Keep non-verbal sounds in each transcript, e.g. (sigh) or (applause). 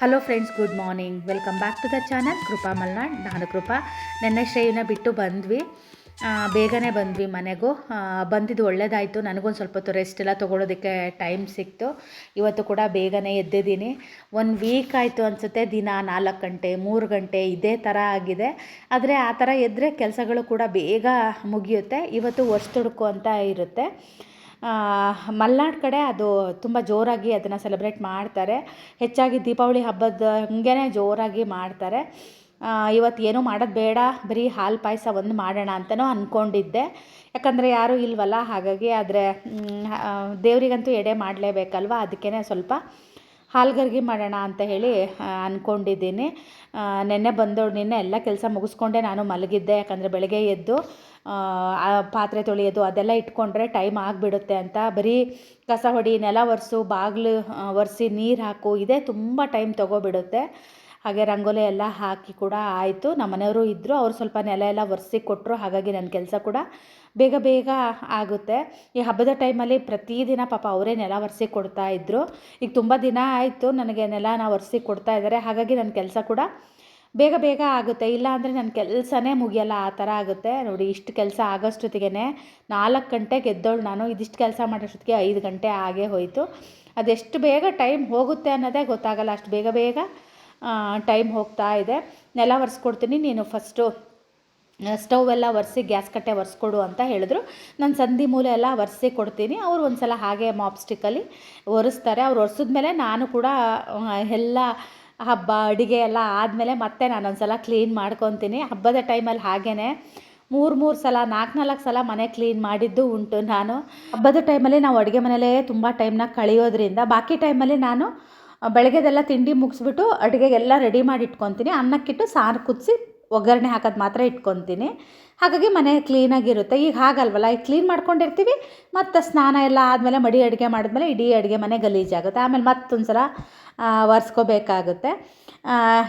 Hello friends good morning welcome back to the channel Krupa Malnad ನಾನು ಕೃಪಾ ನೆನ್ನೆ ಶ್ರೇಯನ ಬಿಟ್ಟು ಬಂದ್ವಿ. ಬೇಗನೆ ಬಂದ್ವಿ ಮನೆಗೂ. ಬಂದಿದ್ದು ಒಳ್ಳೇದಾಯಿತು. ನನಗೊಂದು ಸ್ವಲ್ಪ ಹೊತ್ತು ರೆಸ್ಟ್ ಎಲ್ಲ ತೊಗೊಳೋದಕ್ಕೆ ಟೈಮ್ ಸಿಕ್ತು. ಇವತ್ತು ಕೂಡ ಬೇಗನೆ ಎದ್ದಿದ್ದೀನಿ ಒಂದು ವೀಕ್ ಆಯಿತು ಅನಿಸುತ್ತೆ. ದಿನ ನಾಲ್ಕು ಗಂಟೆ, ಮೂರು ಗಂಟೆ ಇದೇ ಥರ ಆಗಿದೆ. ಆದರೆ ಆ ಥರ ಎದ್ದರೆ ಕೆಲಸಗಳು ಕೂಡ ಬೇಗ ಮುಗಿಯುತ್ತೆ. ಇವತ್ತು ವರ್ಷ ತುಡುಕು ಅಂತ ಇರುತ್ತೆ. ಮಲ್ನಾಡ್ ಕಡೆ ಅದು ತುಂಬ ಜೋರಾಗಿ ಅದನ್ನು ಸೆಲೆಬ್ರೇಟ್ ಮಾಡ್ತಾರೆ. ಹೆಚ್ಚಾಗಿ ದೀಪಾವಳಿ ಹಬ್ಬದ ಹಂಗೆ ಜೋರಾಗಿ ಮಾಡ್ತಾರೆ. ಇವತ್ತು ಏನೂ ಮಾಡೋದು ಬೇಡ, ಬರೀ ಹಾಲು ಪಾಯಸ ಒಂದು ಮಾಡೋಣ ಅಂತಲೂ ಅಂದ್ಕೊಂಡಿದ್ದೆ ಯಾಕಂದರೆ ಯಾರೂ ಇಲ್ವಲ್ಲ, ಹಾಗಾಗಿ ಆದರೆ ದೇವರಿಗಂತೂ ಎಡೆ ಮಾಡಲೇಬೇಕಲ್ವ ಅದಕ್ಕೇ ಸ್ವಲ್ಪ ಹಾಲ್ಗರ್ಗಿ ಮಾಡೋಣ ಅಂತ ಹೇಳಿ ಅಂದ್ಕೊಂಡಿದ್ದೀನಿ ನಿನ್ನೆ ಬಂದೋಳು, ನಿನ್ನೆ ಎಲ್ಲ ಕೆಲಸ ಮುಗಿಸ್ಕೊಂಡೆ ನಾನು ಮಲಗಿದ್ದೆ, ಯಾಕಂದರೆ ಬೆಳಗ್ಗೆ ಎದ್ದು. ಪಾತ್ರೆ ತೊಳೆಯೋದು ಅದೆಲ್ಲ ಇಟ್ಕೊಂಡ್ರೆ ಟೈಮ್ ಆಗಿಬಿಡುತ್ತೆ ಅಂತ. ಬರೀ ಕಸ ಹೊಡಿ, ನೆಲ ಒರೆಸು, ಬಾಗಿಲು ಒರೆಸಿ ನೀರು ಹಾಕು, ಇದೇ ತುಂಬ ಟೈಮ್ ತೊಗೊಬಿಡುತ್ತೆ. ಹಾಗೆ ರಂಗೋಲಿ ಎಲ್ಲ ಹಾಕಿ ಕೂಡ ಆಯಿತು. ನಮ್ಮ ಮನೆಯವರು ಇದ್ದರು ಅವರು ಸ್ವಲ್ಪ ನೆಲ ಎಲ್ಲ ಒರೆಸಿ ಕೊಟ್ಟರು ಹಾಗಾಗಿ ನನ್ನ ಕೆಲಸ ಕೂಡ ಬೇಗ ಬೇಗ ಆಗುತ್ತೆ. ಈ ಹಬ್ಬದ ಟೈಮಲ್ಲಿ ಪ್ರತಿದಿನ ಪಾಪ ಅವರೇ ನೆಲ ಒರೆಸಿ ಕೊಡ್ತಾ ಇದ್ದರು ಈಗ ತುಂಬ ದಿನ ಆಯಿತು, ನನಗೆ ನೆಲನ ಒರೆಸಿ ಕೊಡ್ತಾ ಇದ್ದಾರೆ. ಹಾಗಾಗಿ ನನ್ನ ಕೆಲಸ ಕೂಡ ಬೇಗ ಬೇಗ ಆಗುತ್ತೆ. ಇಲ್ಲ ಅಂದರೆ ನನ್ನ ಕೆಲಸನೇ ಮುಗಿಯಲ್ಲ. ಆ ಥರ ಆಗುತ್ತೆ. ನೋಡಿ, ಇಷ್ಟು ಕೆಲಸ ಆಗೋಷ್ಟೊತ್ತಿಗೆ ನಾಲ್ಕು ಗಂಟೆಗೆ ಎದ್ದೋಳು ನಾನು. ಇದಿಷ್ಟು ಕೆಲಸ ಮಾಡೋಷ್ಟೊತ್ತಿಗೆ ಐದು ಗಂಟೆ ಆಗೇ ಹೋಯಿತು. ಅದೆಷ್ಟು ಬೇಗ ಟೈಮ್ ಹೋಗುತ್ತೆ ಅನ್ನೋದೇ ಗೊತ್ತಾಗಲ್ಲ. ಅಷ್ಟು ಬೇಗ ಬೇಗ ಟೈಮ್ ಹೋಗ್ತಾ ಇದೆ. ನೆಲ ಒರೆಸ್ಕೊಡ್ತೀನಿ. ನೀನು ಫಸ್ಟು ಸ್ಟವ್ ಎಲ್ಲ ಒರೆಸಿ ಗ್ಯಾಸ್ ಕಟ್ಟೆ ಒರೆಸ್ಕೊಡು ಅಂತ ಹೇಳಿದ್ರು. ನಾನು ಸಂಧಿ ಮೂಲೆ ಎಲ್ಲ ಒರೆಸಿ ಕೊಡ್ತೀನಿ. ಅವರು ಒಂದು ಸಲ ಹಾಗೆ ಮಾಪ್ ಸ್ಟಿಕ್ಕಲ್ಲಿ ಒರೆಸ್ತಾರೆ. ಅವ್ರು ಒರೆಸಿದ್ಮೇಲೆ ನಾನು ಕೂಡ ಎಲ್ಲ ಹಬ್ಬ, ಅಡುಗೆ ಎಲ್ಲ ಆದಮೇಲೆ ಮತ್ತೆ ನಾನೊಂದು ಸಲ ಕ್ಲೀನ್ ಮಾಡ್ಕೊತೀನಿ. ಹಬ್ಬದ ಟೈಮಲ್ಲಿ ಹಾಗೇ ಮೂರು ಮೂರು ಸಲ, ನಾಲ್ಕು ನಾಲ್ಕು ಸಲ ಮನೆ ಕ್ಲೀನ್ ಮಾಡಿದ್ದು ಉಂಟು ನಾನು. ಹಬ್ಬದ ಟೈಮಲ್ಲಿ ನಾವು ಅಡುಗೆ ಮನೆಯಲ್ಲೇ ತುಂಬ ಟೈಮ್ನ ಕಳೆಯೋದ್ರಿಂದ, ಬಾಕಿ ಟೈಮಲ್ಲಿ ನಾನು ಬೆಳಗ್ಗೆದೆಲ್ಲ ತಿಂಡಿ ಮುಗಿಸ್ಬಿಟ್ಟು ಅಡುಗೆಗೆಲ್ಲ ರೆಡಿ ಮಾಡಿ ಇಟ್ಕೊತೀನಿ. ಅನ್ನಕ್ಕಿಟ್ಟು ಸಾರು ಕುದಿಸಿ ಒಗ್ಗರಣೆ ಹಾಕೋದು ಮಾತ್ರ ಇಟ್ಕೊತೀನಿ. ಹಾಗಾಗಿ ಮನೆ ಕ್ಲೀನಾಗಿರುತ್ತೆ ಈಗ ಹಾಗಲ್ವಲ್ಲ, ಈಗ ಕ್ಲೀನ್ ಮಾಡ್ಕೊಂಡಿರ್ತೀವಿ, ಮತ್ತು ಸ್ನಾನ ಎಲ್ಲ ಆದಮೇಲೆ ಮಡಿ ಅಡುಗೆ ಮಾಡಿದ್ಮೇಲೆ ಇಡೀ ಅಡುಗೆ ಮನೆ ಗಲೀಜಾಗುತ್ತೆ. ಆಮೇಲೆ ಮತ್ತೊಂದು ಸಲ ಒರೆಸ್ಕೋಬೇಕಾಗುತ್ತೆ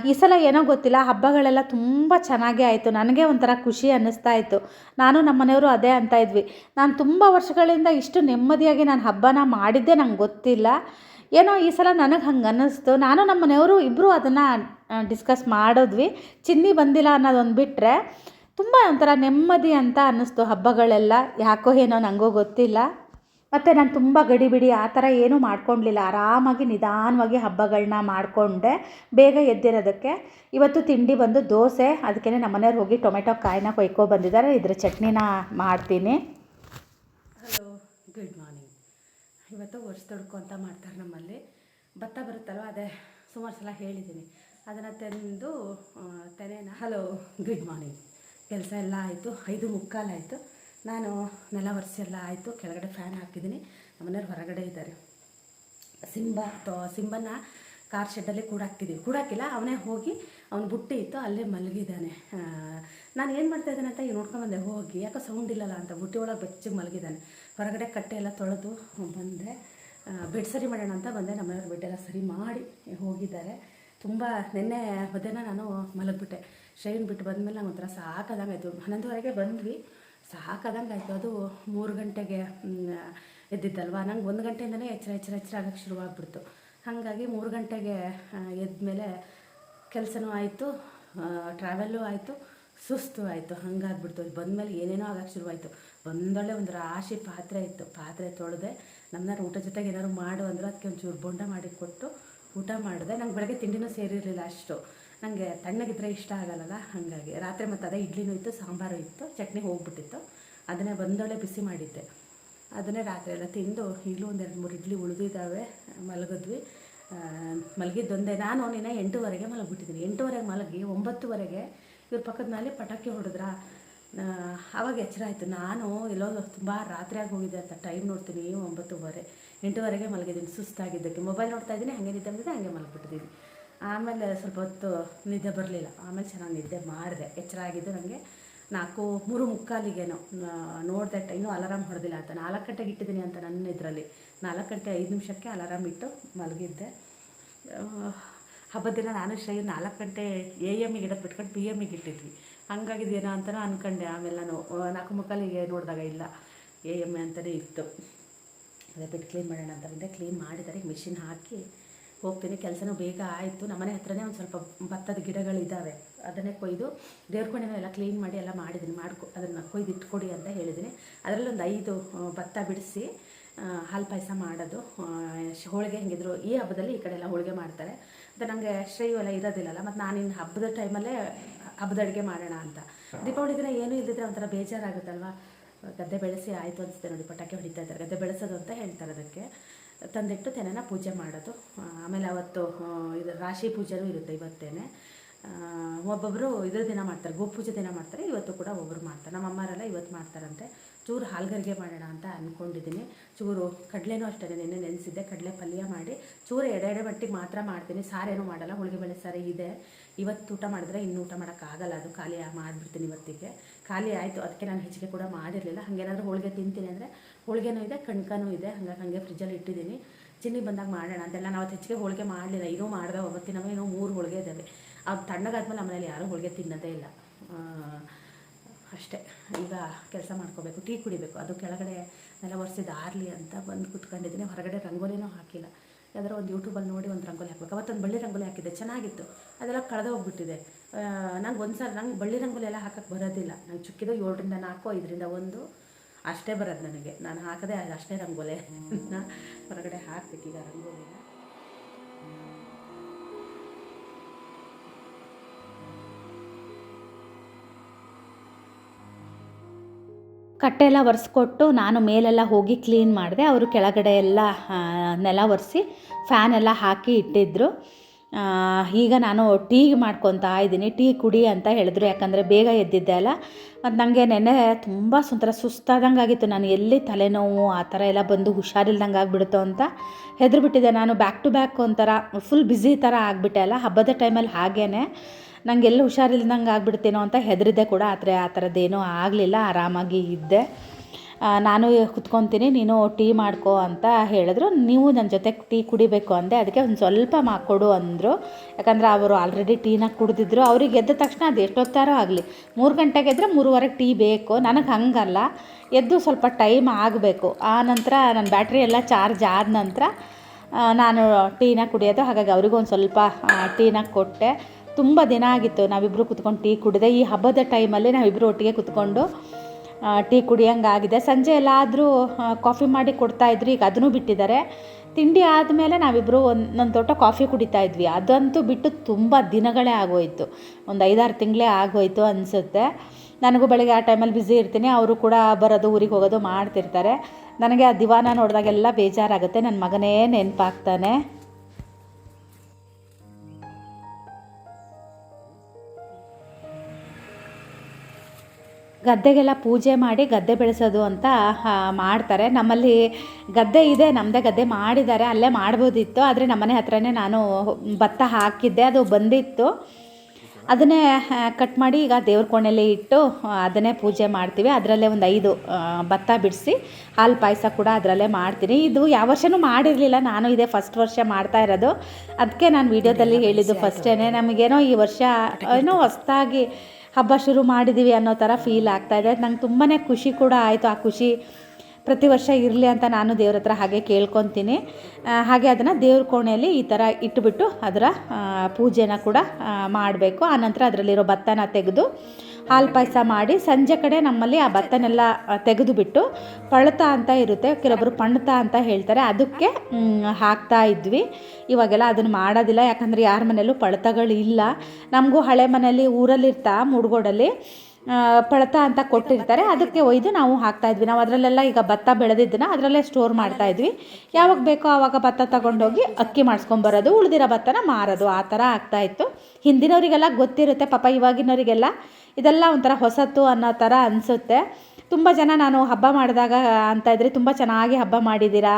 ಈ ಸಲ ಏನೋ ಗೊತ್ತಿಲ್ಲ, ಹಬ್ಬಗಳೆಲ್ಲ ತುಂಬ ಚೆನ್ನಾಗೇ ಆಯಿತು. ನನಗೆ ಒಂಥರ ಖುಷಿ ಅನ್ನಿಸ್ತಾ ಇತ್ತು. ನಾನು ನಮ್ಮ ಮನೆಯವರು ಅದೇ ಅಂತ ಇದ್ವಿ. ನಾನು ತುಂಬ ವರ್ಷಗಳಿಂದ ಇಷ್ಟು ನೆಮ್ಮದಿಯಾಗಿ ನಾನು ಹಬ್ಬನ ಮಾಡಿದ್ದೆ ನಂಗೆ ಗೊತ್ತಿಲ್ಲ. ಏನೋ ಈ ಸಲ ನನಗೆ ಹಂಗೆ ಅನ್ನಿಸ್ತು. ನಾನು ನಮ್ಮ ಮನೆಯವರು ಇಬ್ಬರು ಅದನ್ನು ಡಿಸ್ಕಸ್ ಮಾಡಿದ್ವಿ. ಚಿನ್ನಿ ಬಂದಿಲ್ಲ ಅನ್ನೋದೊಂದು ಬಿಟ್ಟರೆ ತುಂಬ ಒಂಥರ ನೆಮ್ಮದಿ ಅಂತ ಅನ್ನಿಸ್ತು ಹಬ್ಬಗಳೆಲ್ಲ. ಯಾಕೋ ಏನೋ ನನಗೂ ಗೊತ್ತಿಲ್ಲ. ಮತ್ತು ನಾನು ತುಂಬ ಗಡಿಬಿಡಿ ಆ ಥರ ಏನೂ ಮಾಡ್ಕೊಳ್ಲಿಲ್ಲ ಆರಾಮಾಗಿ ನಿಧಾನವಾಗಿ ಹಬ್ಬಗಳನ್ನ ಮಾಡಿಕೊಂಡೆ, ಬೇಗ ಎದ್ದಿರೋದಕ್ಕೆ. ಇವತ್ತು ತಿಂಡಿ ಬಂದು ದೋಸೆ ಅದಕ್ಕೆ ನಮ್ಮ ಮನೆಯವ್ರು ಹೋಗಿ ಟೊಮೆಟೊ ಕಾಯಿನ ಕೊಯ್ಕೊ ಬಂದಿದ್ದಾರೆ, ಇದ್ರ ಚಟ್ನಿನ ಮಾಡ್ತೀನಿ. ಹಲೋ ಗುಡ್ ಮಾರ್ನಿಂಗ್ ಇವತ್ತು ವರ್ಷ ತೊಡ್ಕೊ ಅಂತ ಮಾಡ್ತಾರೆ ನಮ್ಮಲ್ಲಿ. ಭತ್ತ ಬರುತ್ತಲ್ವ, ಅದೇ ಸುಮಾರು ಸಲ ಹೇಳಿದ್ದೀನಿ. ಅದನ್ನು ತಂದು ತೆನೇನ ಹಲೋ ಗುಡ್ ಮಾರ್ನಿಂಗ್ ಕೆಲಸ ಎಲ್ಲ ಆಯಿತು, ಐದು ಮುಕ್ಕಾಲಾಯಿತು ನಾನು ನೆಲ ಒರೆಸಿ ಎಲ್ಲ ಆಯಿತು, ಕೆಳಗಡೆ ಫ್ಯಾನ್ ಹಾಕಿದ್ದೀನಿ ನಮ್ಮನೆಯವ್ರು ಹೊರಗಡೆ ಇದ್ದಾರೆ. ಸಿಂಬ ತೋ ಸಿಂಬನ ಕಾರ್ ಶೆಡ್ಡಲ್ಲಿ ಕೂಡಾಕ್ತಿದ್ದೀವಿ ಕೂಡಾಕಿಲ್ಲ, ಅವನೇ ಹೋಗಿ ಅವನ ಬುಟ್ಟಿ ಇತ್ತು, ಅಲ್ಲೇ ಮಲಗಿದ್ದಾನೆ. ನಾನು ಏನು ಮಾಡ್ತಾ ಇದ್ದಾನೆ ಅಂತ ನೋಡ್ಕೊಂಬಂದೆ ಹೋಗಿ. ಯಾಕೋ ಸೌಂಡ್ ಇಲ್ಲಲ್ಲ ಅಂತ, ಬುಟ್ಟಿ ಒಳಗೆ ಬೆಚ್ಚಗೆ ಮಲಗಿದ್ದಾನೆ. ಹೊರಗಡೆ ಕಟ್ಟೆ ಎಲ್ಲ ತೊಳೆದು ಬಂದೆ. ಬೆಡ್ ಸರಿ ಮಾಡೋಣ ಅಂತ ಬಂದೆ. ನಮ್ಮನೆಯವ್ರ ಬೆಡ್ ಸರಿ ಮಾಡಿ ಹೋಗಿದ್ದಾರೆ. ತುಂಬ ನಿನ್ನೆ ಮಧ್ಯಾಹ್ನ ನಾನು ಮಲಗಿಬಿಟ್ಟೆ. ಶೈನ್ ಬಿಟ್ಟು ಬಂದಮೇಲೆ ನಂಗೆ ಒಂಥರ ಸಾಕಾದಂಗೆ ಆಯಿತು ಹನ್ನೊಂದುವರೆಗೆ ಬಂದ್ವಿ. ಸಾಕಾದಂಗೆ ಆಯಿತು ಅದು ಮೂರು ಗಂಟೆಗೆ ಎದ್ದಿದ್ದಲ್ವ? ನಂಗೆ ಒಂದು ಗಂಟೆಯಿಂದಲೇ ಎಚ್ಚರ ಎಚ್ಚರ ಎಚ್ಚರ ಆಗೋಕ್ಕೆ ಶುರುವಾಗ್ಬಿಡ್ತು. ಹಾಗಾಗಿ ಮೂರು ಗಂಟೆಗೆ ಎದ್ಮೇಲೆ ಕೆಲಸನೂ ಆಯಿತು ಟ್ರಾವೆಲ್ಲೂ ಆಯಿತು, ಸುಸ್ತು ಆಯಿತು. ಹಂಗಾಗ್ಬಿಡ್ತು. ಬಂದಮೇಲೆ ಏನೇನೋ ಆಗೋಕ್ಕೆ ಶುರುವಾಯಿತು. ಬಂದೊಳ್ಳೆ ಒಂದು ರಾಶಿ ಪಾತ್ರೆ ಇತ್ತು. ಪಾತ್ರೆ ತೊಳೆದೆ ನಮ್ಮನ್ನ ಊಟ ಜೊತೆಗೆ ಏನಾದ್ರು ಮಾಡು ಅಂದ್ರೆ, ಅದಕ್ಕೆ ಒಂಚೂರು ಬೊಂಡ ಮಾಡಿ ಕೊಟ್ಟು ಊಟ ಮಾಡಿದೆ. ನಂಗೆ ಬೆಳಗ್ಗೆ ತಿಂಡಿನೂ ಸೇರಿರಲಿಲ್ಲ ಅಷ್ಟು. ನನಗೆ ತಣ್ಣಗಿದ್ರೆ ಇಷ್ಟ ಆಗಲ್ಲಲ್ಲ? ಹಾಗಾಗಿ. ರಾತ್ರಿ ಮತ್ತು ಅದೇ ಇಡ್ಲಿನೂ ಇತ್ತು, ಸಾಂಬಾರು ಇತ್ತು, ಚಟ್ನಿ ಹೋಗ್ಬಿಟ್ಟಿತ್ತು. ಅದನ್ನೇ ಬಂದೊಳ್ಳೆ ಬಿಸಿ ಮಾಡಿದ್ದೆ. ಅದನ್ನೇ ರಾತ್ರಿ ಎಲ್ಲ ತಿಂದು ಈಗಲೂ ಒಂದು ಎರಡು ಮೂರು ಇಡ್ಲಿ ಉಳಿದಿದ್ದಾವೆ ಮಲಗಿದ್ವಿ. ಮಲಗಿದ್ದೊಂದೇ ನಾನು ನಿನ್ನೆ ಎಂಟೂವರೆಗೆ ಮಲಗಿಬಿಟ್ಟಿದ್ದೀನಿ. ಎಂಟೂವರೆಗೆ ಮಲಗಿ ಒಂಬತ್ತುವರೆಗೆ ಇವ್ರ ಪಕ್ಕದ ಮೇಲೆ ಪಟಾಕಿ ಹೊಡೆದ್ರ? ಆವಾಗ ಎಚ್ಚರ ಆಯಿತು. ನಾನು ಎಲ್ಲೋ ತುಂಬ ರಾತ್ರಿಯಾಗಿ ಹೋಗಿದ್ದೆ ಅಂತ ಟೈಮ್ ನೋಡ್ತೀನಿ, ಒಂಬತ್ತುವರೆ. ಎಂಟುವರೆಗೆ ಮಲಗಿದ್ದೀನಿ, ಸುಸ್ತಾಗಿದ್ದಕ್ಕೆ. ಮೊಬೈಲ್ ನೋಡ್ತಾ ಇದ್ದೀನಿ, ಹಾಗೆ ನಿದ್ದೆ ಹಾಗೆ ಮಲಗಿಬಿಟ್ಟಿದ್ದೀನಿ. ಆಮೇಲೆ ಸ್ವಲ್ಪ ಹೊತ್ತು ನಿದ್ದೆ ಬರಲಿಲ್ಲ. ಆಮೇಲೆ ಚೆನ್ನಾಗಿ ನಿದ್ದೆ ಮಾಡಿದೆ. ಎಚ್ಚರ ಆಗಿದ್ದು ನನಗೆ ನಾಲ್ಕು, ಮೂರು ಮುಕ್ಕಾಲಿಗೇನೋ ನೋಡಿದೆ ಇನ್ನೂ ಅಲಾರಾಮ್ ಹೊಡೆದಿಲ್ಲ ಅಂತ. ನಾಲ್ಕು ಗಂಟೆಗೆ ಇಟ್ಟಿದ್ದೀನಿ ಅಂತ ನನ್ನ ಇದರಲ್ಲಿ. ನಾಲ್ಕು ಗಂಟೆ ಐದು ನಿಮಿಷಕ್ಕೆ ಅಲಾರಾಮ್ ಇಟ್ಟು ಮಲಗಿದ್ದೆ. ಹಬ್ಬದ ದಿನ ನಾನು ಶ್ರೈ ನಾಲ್ಕು ಗಂಟೆ ಎ ಎಮ್ಮಿಗೆ ಇಡಕ್ಕೆ ಬಿಟ್ಕೊಂಡು ಪಿ ಎಮ್ಮಿಗೆ ಇಟ್ಟಿದ್ವಿ. ಹಂಗಾಗಿದ್ದೇನೋ ಅಂತಲೂ ಅಂದ್ಕೊಂಡೆ ಆಮೇಲೆ ನಾನು ನಾಲ್ಕು ಮುಕ್ಕಾಲಿಗೆ ನೋಡಿದಾಗ ಇಲ್ಲ. ಎ ಎಂ ಅಂತಲೇ ಇತ್ತು. ಅದೇ ಬಿಟ್ಟು ಕ್ಲೀನ್ ಮಾಡೋಣ ಅಂತ ಬಂದೆ. ಕ್ಲೀನ್ ಮಾಡಿದರೆ. ಮಿಷಿನ್ ಹಾಕಿ ಹೋಗ್ತೀನಿ, ಕೆಲಸನೂ ಬೇಗ ಆಯಿತು. ನಮ್ಮನೆ ಹತ್ರನೇ ಒಂದು ಸ್ವಲ್ಪ ಭತ್ತದ ಗಿಡಗಳಿದ್ದಾವೆ ಅದನ್ನೇ ಕೊಯ್ದು ದೇವ್ರ ಎಲ್ಲ ಕ್ಲೀನ್ ಮಾಡಿ ಎಲ್ಲ ಮಾಡಿದ್ದೀನಿ. ಮಾಡ್ಕೊ, ಅದನ್ನು ಕೊಯ್ದು ಇಟ್ಕೊಡಿ ಅಂತ ಹೇಳಿದ್ದೀನಿ. ಅದರಲ್ಲಿ ಒಂದು ಐದು ಭತ್ತ ಬಿಡಿಸಿ ಹಾಲು ಪಾಯಸ ಮಾಡೋದು. ಹೋಳಿಗೆ ಹೆಂಗಿದ್ರು, ಈ ಹಬ್ಬದಲ್ಲಿ ಈ ಕಡೆ ಎಲ್ಲ ಹೋಳಿಗೆ ಮಾಡ್ತಾರೆ. ಮತ್ತು ನನಗೆ ಶ್ರೇಯು ಎಲ್ಲ ಇರೋದಿಲ್ಲಲ್ಲ, ಮತ್ತು ನಾನು ಇನ್ನು ಹಬ್ಬದ ಟೈಮಲ್ಲೇ ಹಬ್ಬದ ಅಡುಗೆ ಮಾಡೋಣ ಅಂತ. ದೀಪಾವಳಿ ದಿನ ಏನೂ ಇಲ್ಲದಿದ್ರೆ ಒಂಥರ ಬೇಜಾರಾಗುತ್ತಲ್ವ? ಗದ್ದೆ ಬೆಳೆಸಿ ಆಯಿತು ಅನಿಸುತ್ತೆ ನೋಡಿ, ಪಟಾಕಿ ಹೊಡಿತಾ ಇದ್ದಾರೆ ಗದ್ದೆ ಬೆಳೆಸೋದು ಅಂತ ಹೇಳ್ತಾರೆ ಅದಕ್ಕೆ. ತಂದಿಟ್ಟು ತೆನೆನ ಪೂಜೆ ಮಾಡೋದು. ಆಮೇಲೆ ಅವತ್ತು ಇದು ರಾಶಿ ಪೂಜೆನೂ ಇರುತ್ತೆ ಇವತ್ತೇನೆ. ಒಬ್ಬೊಬ್ಬರು ಇದ್ರ ದಿನ ಮಾಡ್ತಾರೆ ಗೋಪೂಜೆ ದಿನ ಮಾಡ್ತಾರೆ, ಇವತ್ತು ಕೂಡ ಒಬ್ಬರು ಮಾಡ್ತಾರೆ. ನಮ್ಮ ಅಮ್ಮರೆಲ್ಲ ಇವತ್ತು ಮಾಡ್ತಾರಂತೆ. ಚೂರು ಹಾಲ್ಗರಿಗೆ ಮಾಡೋಣ ಅಂತ ಅಂದ್ಕೊಂಡಿದ್ದೀನಿ ಚೂರು ಕಡಲೆನೂ ಅಷ್ಟೇ ನಿನ್ನೆ ನೆನೆಸಿದ್ದೆ, ಕಡಲೆ ಪಲ್ಯ ಮಾಡಿ. ಚೂರು ಎಡೆ ಎಡೆ ಮಟ್ಟಿಗೆ ಮಾತ್ರ ಮಾಡ್ತೀನಿ. ಸಾರೇನು ಮಾಡಲ್ಲ ಹೋಳಿಗೆ ಬೆಳೆ ಸಾರೇ ಇದೆ. ಇವತ್ತು ಊಟ ಮಾಡಿದ್ರೆ ಇನ್ನು ಊಟ ಮಾಡೋಕ್ಕಾಗಲ್ಲ, ಅದು ಖಾಲಿ ಮಾಡಿಬಿಡ್ತೀನಿ ಇವತ್ತಿಗೆ. ಖಾಲಿ ಆಯಿತು, ಅದಕ್ಕೆ ನಾನು ಹೆಚ್ಚಿಗೆ ಕೂಡ ಮಾಡಿರಲಿಲ್ಲ. ಹಾಗೇನಾದರೂ ಹೋಳಿಗೆ ತಿಂತೀನಿ ಅಂದರೆ ಹೋಳಿಗೆನೂ ಇದೆ, ಕಣ್ಕನೂ ಇದೆ. ಹಂಗಾಗಿ ಹಾಗೆ ಫ್ರಿಜ್ಜಲ್ಲಿ ಇಟ್ಟಿದ್ದೀನಿ. ಚಿನ್ನಿ ಬಂದಾಗ ಮಾಡೋಣ ಅಂತೆಲ್ಲ ನಾವು ಹೆಚ್ಚಿಗೆ ಹೋಳಿಗೆ ಮಾಡಲಿಲ್ಲ. ಇನ್ನೂ ಮಾಡಿದೆ ಒಂಬತ್ತಿನ ಇನ್ನೂ ಮೂರು ಹೋಳಿಗೆ ಇದ್ದಾವೆ ಅದು ತಣ್ಣಗಾದ್ಮೇಲೆ ನಮ್ಮನೇಲಿ ಯಾರೂ ಹೋಳಿಗೆ ತಿನ್ನೋದೇ ಇಲ್ಲ. ಅಷ್ಟೇ. ಈಗ ಕೆಲಸ ಮಾಡ್ಕೋಬೇಕು, ಟೀ ಕುಡಿಬೇಕು. ಅದು ಕೆಳಗಡೆ ನೆಲ ಒರೆಸಿದ ಆರಲಿ ಅಂತ ಬಂದು ಕೂತ್ಕೊಂಡಿದ್ದೀನಿ. ಹೊರಗಡೆ ರಂಗೋಲಿನೂ ಹಾಕಿಲ್ಲ. ಯಾವ್ದಾರು ಒಂದು ಯೂಟ್ಯೂಬಲ್ಲಿ ನೋಡಿ ಒಂದು ರಂಗೋಲಿ ಹಾಕಬೇಕು. ಅವತ್ತೊಂದು ಬಳ್ಳಿ ರಂಗೋಲಿ ಹಾಕಿದ್ದೆ. ಚೆನ್ನಾಗಿತ್ತು. ಅದೆಲ್ಲ ಕಳೆದ ಹೋಗ್ಬಿಟ್ಟಿದೆ ನಂಗೆ ಒಂದು ಸಲ ನಂಗೆ ಬಳ್ಳಿ ರಂಗೋಲಿ ಎಲ್ಲ ಹಾಕಕ್ಕೆ ಬರೋದಿಲ್ಲ. ನಂಗೆ ಚುಕ್ಕಿದ್ದು ಏಳರಿಂದ ನಾಲ್ಕು ಐದರಿಂದ ಒಂದು ಅಷ್ಟೇ ಬರೋದು ನನಗೆ. ನಾನು ಹಾಕದೆ ಅಷ್ಟೇ ರಂಗೋಲೆ. (laughs) ಹೊರಗಡೆ ಹಾಕ್ಬೇಕೀಗ ರಂಗೋಲಿನ ಕಟ್ಟೆ ಎಲ್ಲ ಒರೆಸ್ಕೊಟ್ಟು ನಾನು ಮೇಲೆಲ್ಲ ಹೋಗಿ ಕ್ಲೀನ್ ಮಾಡಿದೆ. ಅವರು ಕೆಳಗಡೆ ಎಲ್ಲ ನೆಲ ಒರೆಸಿ ಫ್ಯಾನ್ ಎಲ್ಲ ಹಾಕಿ ಇಟ್ಟಿದ್ದರು ಈಗ ನಾನು ಟೀ ಮಾಡ್ಕೊತಾ ಇದ್ದೀನಿ. ಟೀ ಕುಡಿ ಅಂತ ಹೇಳಿದ್ರು. ಯಾಕಂದರೆ ಬೇಗ ಎದ್ದಿದ್ದೆ ಅಲ್ಲ. ಮತ್ತು ನನಗೆ ನೆನ್ನೆ ತುಂಬ ಒಂಥರ ಸುಸ್ತಾದಂಗೆ ಆಗಿತ್ತು. ನಾನು ಎಲ್ಲಿ ತಲೆನೋವು ಆ ಥರ ಎಲ್ಲ ಬಂದು ಹುಷಾರಿಲ್ದಂಗೆ ಆಗಿಬಿಡ್ತು ಅಂತ ಹೆದರ್ಬಿಟ್ಟಿದ್ದೆ ನಾನು ಬ್ಯಾಕ್ ಟು ಬ್ಯಾಕ್ ಒಂಥರ ಫುಲ್ ಬ್ಯುಸಿ ಥರ ಆಗಿಬಿಟ್ಟೆ ಅಲ್ಲ. ಹಬ್ಬದ ಟೈಮಲ್ಲಿ ಹಾಗೇ ನಂಗೆ ಎಲ್ಲಿ ಹುಷಾರಿಲ್ದಂಗೆ ಆಗಿಬಿಡ್ತೇನೋ ಅಂತ ಹೆದರಿದ್ದೆ ಕೂಡ. ಆದರೆ ಆ ಥರದ್ದೇನೂ ಆಗಲಿಲ್ಲ. ಆರಾಮಾಗಿ ಇದ್ದೆ. ನಾನು ಕುತ್ಕೊತೀನಿ, ನೀನು ಟೀ ಮಾಡ್ಕೋ ಅಂತ ಹೇಳಿದ್ರು. ನೀವು ನನ್ನ ಜೊತೆ ಟೀ ಕುಡಿಬೇಕು ಅಂದೆ. ಅದಕ್ಕೆ ಒಂದು ಸ್ವಲ್ಪ ಮಾಡಿಕೊಡು ಅಂದರು. ಯಾಕಂದರೆ ಅವರು ಆಲ್ರೆಡಿ ಟೀನ ಕುಡಿದಿದ್ರು. ಅವ್ರಿಗೆ ಎದ್ದ ತಕ್ಷಣ ಅದು ಎಷ್ಟೊತ್ತಾರೋ ಆಗಲಿ. ಮೂರು ಗಂಟೆಗೆ ಎದ್ದರೆ ಮೂರುವರೆಗೆ ಟೀ ಬೇಕು. ನನಗೆ ಹಂಗಲ್ಲ. ಎದ್ದು ಸ್ವಲ್ಪ ಟೈಮ್ ಆಗಬೇಕು. ಆ ನಂತರ ನನ್ನ ಬ್ಯಾಟ್ರಿ ಎಲ್ಲ ಚಾರ್ಜ್ ಆದ ನಂತರ ನಾನು ಟೀನ ಕುಡಿಯೋದು. ಹಾಗಾಗಿ ಅವ್ರಿಗೂ ಒಂದು ಸ್ವಲ್ಪ ಟೀನ ಕೊಟ್ಟೆ. ತುಂಬ ದಿನ ಆಗಿತ್ತು ನಾವಿಬ್ಬರು ಕುತ್ಕೊಂಡು ಟೀ ಕುಡಿದೆ. ಈ ಹಬ್ಬದ ಟೈಮಲ್ಲಿ ನಾವಿಬ್ಬರು ಒಟ್ಟಿಗೆ ಕುತ್ಕೊಂಡು ಟೀ ಕುಡಿಯೋಂಗಾಗಿದೆ. ಸಂಜೆ ಎಲ್ಲಾದರೂ ಕಾಫಿ ಮಾಡಿ ಕೊಡ್ತಾಯಿದ್ರು ಈಗ ಅದನ್ನು ಬಿಟ್ಟಿದ್ದಾರೆ. ತಿಂಡಿ ಆದಮೇಲೆ ನಾವಿಬ್ಬರು ಒಂದೊಂದು ತೋಟ ಕಾಫಿ ಕುಡಿತಾ ಇದ್ವಿ. ಅದಂತೂ ಬಿಟ್ಟು ತುಂಬ ದಿನಗಳೇ ಆಗೋಯ್ತು. ಒಂದು ಐದಾರು ತಿಂಗಳೇ ಆಗೋಯ್ತು ಅನಿಸುತ್ತೆ. ನನಗೂ ಬೆಳಗ್ಗೆ ಆ ಟೈಮಲ್ಲಿ ಬ್ಯುಸಿ ಇರ್ತೀನಿ. ಅವರು ಕೂಡ ಬರೋದು, ಊರಿಗೆ ಹೋಗೋದು ಮಾಡ್ತಿರ್ತಾರೆ. ನನಗೆ ಆ ದಿವಾನ ನೋಡಿದಾಗೆಲ್ಲ ಬೇಜಾರಾಗುತ್ತೆ. ನನ್ನ ಮಗನೇ ನೆನಪಾಗ್ತಾನೆ. ಗದ್ದೆಗೆಲ್ಲ ಪೂಜೆ ಮಾಡಿ ಗದ್ದೆ ಬೆಳೆಸೋದು ಅಂತ ಮಾಡ್ತಾರೆ. ನಮ್ಮಲ್ಲಿ ಗದ್ದೆ ಇದೆ ನಮ್ಮದೇ ಗದ್ದೆ ಮಾಡಿದ್ದಾರೆ ಅಲ್ಲೇ ಮಾಡ್ಬೋದಿತ್ತು. ಆದರೆ ನಮ್ಮನೆ ಹತ್ರನೇ ನಾನು ಭತ್ತ ಹಾಕಿದ್ದೆ ಅದು ಬಂದಿತ್ತು. ಅದನ್ನೇ ಕಟ್ ಮಾಡಿ ಈಗ ದೇವ್ರ ಕೋಣೆಯಲ್ಲಿ ಇಟ್ಟು ಅದನ್ನೇ ಪೂಜೆ ಮಾಡ್ತೀವಿ. ಅದರಲ್ಲೇ ಒಂದು ಐದು ಭತ್ತ ಬಿಡಿಸಿ ಹಾಲು ಪಾಯಸ ಕೂಡ ಅದರಲ್ಲೇ ಮಾಡ್ತೀನಿ. ಇದು ಯಾವ ವರ್ಷವೂ ಮಾಡಿರಲಿಲ್ಲ ನಾನು ಇದೇ ಫಸ್ಟ್ ವರ್ಷ ಮಾಡ್ತಾ ಇರೋದು. ಅದಕ್ಕೆ ನಾನು ವಿಡಿಯೋದಲ್ಲಿ ಹೇಳಿದ್ದು ಫಸ್ಟೇ ನಮಗೇನೋ ಈ ವರ್ಷ ಏನೋ ಹೊಸ್ದಾಗಿ ಹಬ್ಬ ಶುರು ಮಾಡಿದ್ದೀವಿ ಅನ್ನೋ ಥರ ಫೀಲ್ ಆಗ್ತಾ ಇದೆ. ನಂಗೆ ತುಂಬಾ ಖುಷಿ ಕೂಡ ಆಯಿತು. ಆ ಖುಷಿ ಪ್ರತಿ ವರ್ಷ ಇರಲಿ ಅಂತ ನಾನು ದೇವ್ರ ಹತ್ರ ಹಾಗೆ ಕೇಳ್ಕೊತೀನಿ. ಹಾಗೆ ಅದನ್ನು ದೇವ್ರ ಕೋಣೆಯಲ್ಲಿ ಈ ಥರ ಇಟ್ಟುಬಿಟ್ಟು ಅದರ ಪೂಜೆನ ಕೂಡ ಮಾಡಬೇಕು. ಆನಂತರ ಅದರಲ್ಲಿರೋ ಭತ್ತನ ತೆಗೆದು ಹಾಲು ಪಾಯಸ ಮಾಡಿ ಸಂಜೆ ಕಡೆ ನಮ್ಮಲ್ಲಿ ಆ ಭತ್ತನೆಲ್ಲ ತೆಗೆದುಬಿಟ್ಟು ಪಳತ ಅಂತ ಇರುತ್ತೆ ಕೆಲವೊಬ್ಬರು ಪಣತ ಅಂತ ಹೇಳ್ತಾರೆ. ಅದಕ್ಕೆ ಹಾಕ್ತಾ ಇದ್ವಿ. ಇವಾಗೆಲ್ಲ ಅದನ್ನು ಮಾಡೋದಿಲ್ಲ. ಯಾಕಂದರೆ ಯಾರ ಮನೆಯಲ್ಲೂ ಪಳತಗಳು ಇಲ್ಲ ನಮಗೂ ಹಳೆ ಮನೆಯಲ್ಲಿ ಊರಲ್ಲಿರ್ತಾ ಮುಡ್ಗೋಡಲ್ಲಿ ಪಳತ ಅಂತ ಕೊಟ್ಟಿರ್ತಾರೆ. ಅದಕ್ಕೆ ಒಯ್ದು ನಾವು ಹಾಕ್ತಾ ಇದ್ವಿ. ನಾವು ಅದರಲ್ಲೆಲ್ಲ ಈಗ ಭತ್ತ ಬೆಳೆದಿದ್ದನ್ನ ಅದರಲ್ಲೇ ಸ್ಟೋರ್ ಮಾಡ್ತಾ ಇದ್ವಿ. ಯಾವಾಗ ಬೇಕೋ ಆವಾಗ ಭತ್ತ ತಗೊಂಡೋಗಿ ಅಕ್ಕಿ ಮಾಡಿಸ್ಕೊಂಬರೋದು ಉಳಿದಿರೋ ಭತ್ತನ ಮಾರೋದು. ಆ ಥರ ಆಗ್ತಾ ಇತ್ತು. ಹಿಂದಿನವರಿಗೆಲ್ಲ ಗೊತ್ತಿರುತ್ತೆ. ಪಾಪ ಇವಾಗಿನವರಿಗೆಲ್ಲ ಇದೆಲ್ಲ ಒಂಥರ ಹೊಸತು ಅನ್ನೋ ಥರ ಅನಿಸುತ್ತೆ. ತುಂಬ ಜನ ನಾನು ಹಬ್ಬ ಮಾಡಿದಾಗ ಅಂತ ಇದ್ರೆ ತುಂಬ ಚೆನ್ನಾಗಿ ಹಬ್ಬ ಮಾಡಿದ್ದೀರಾ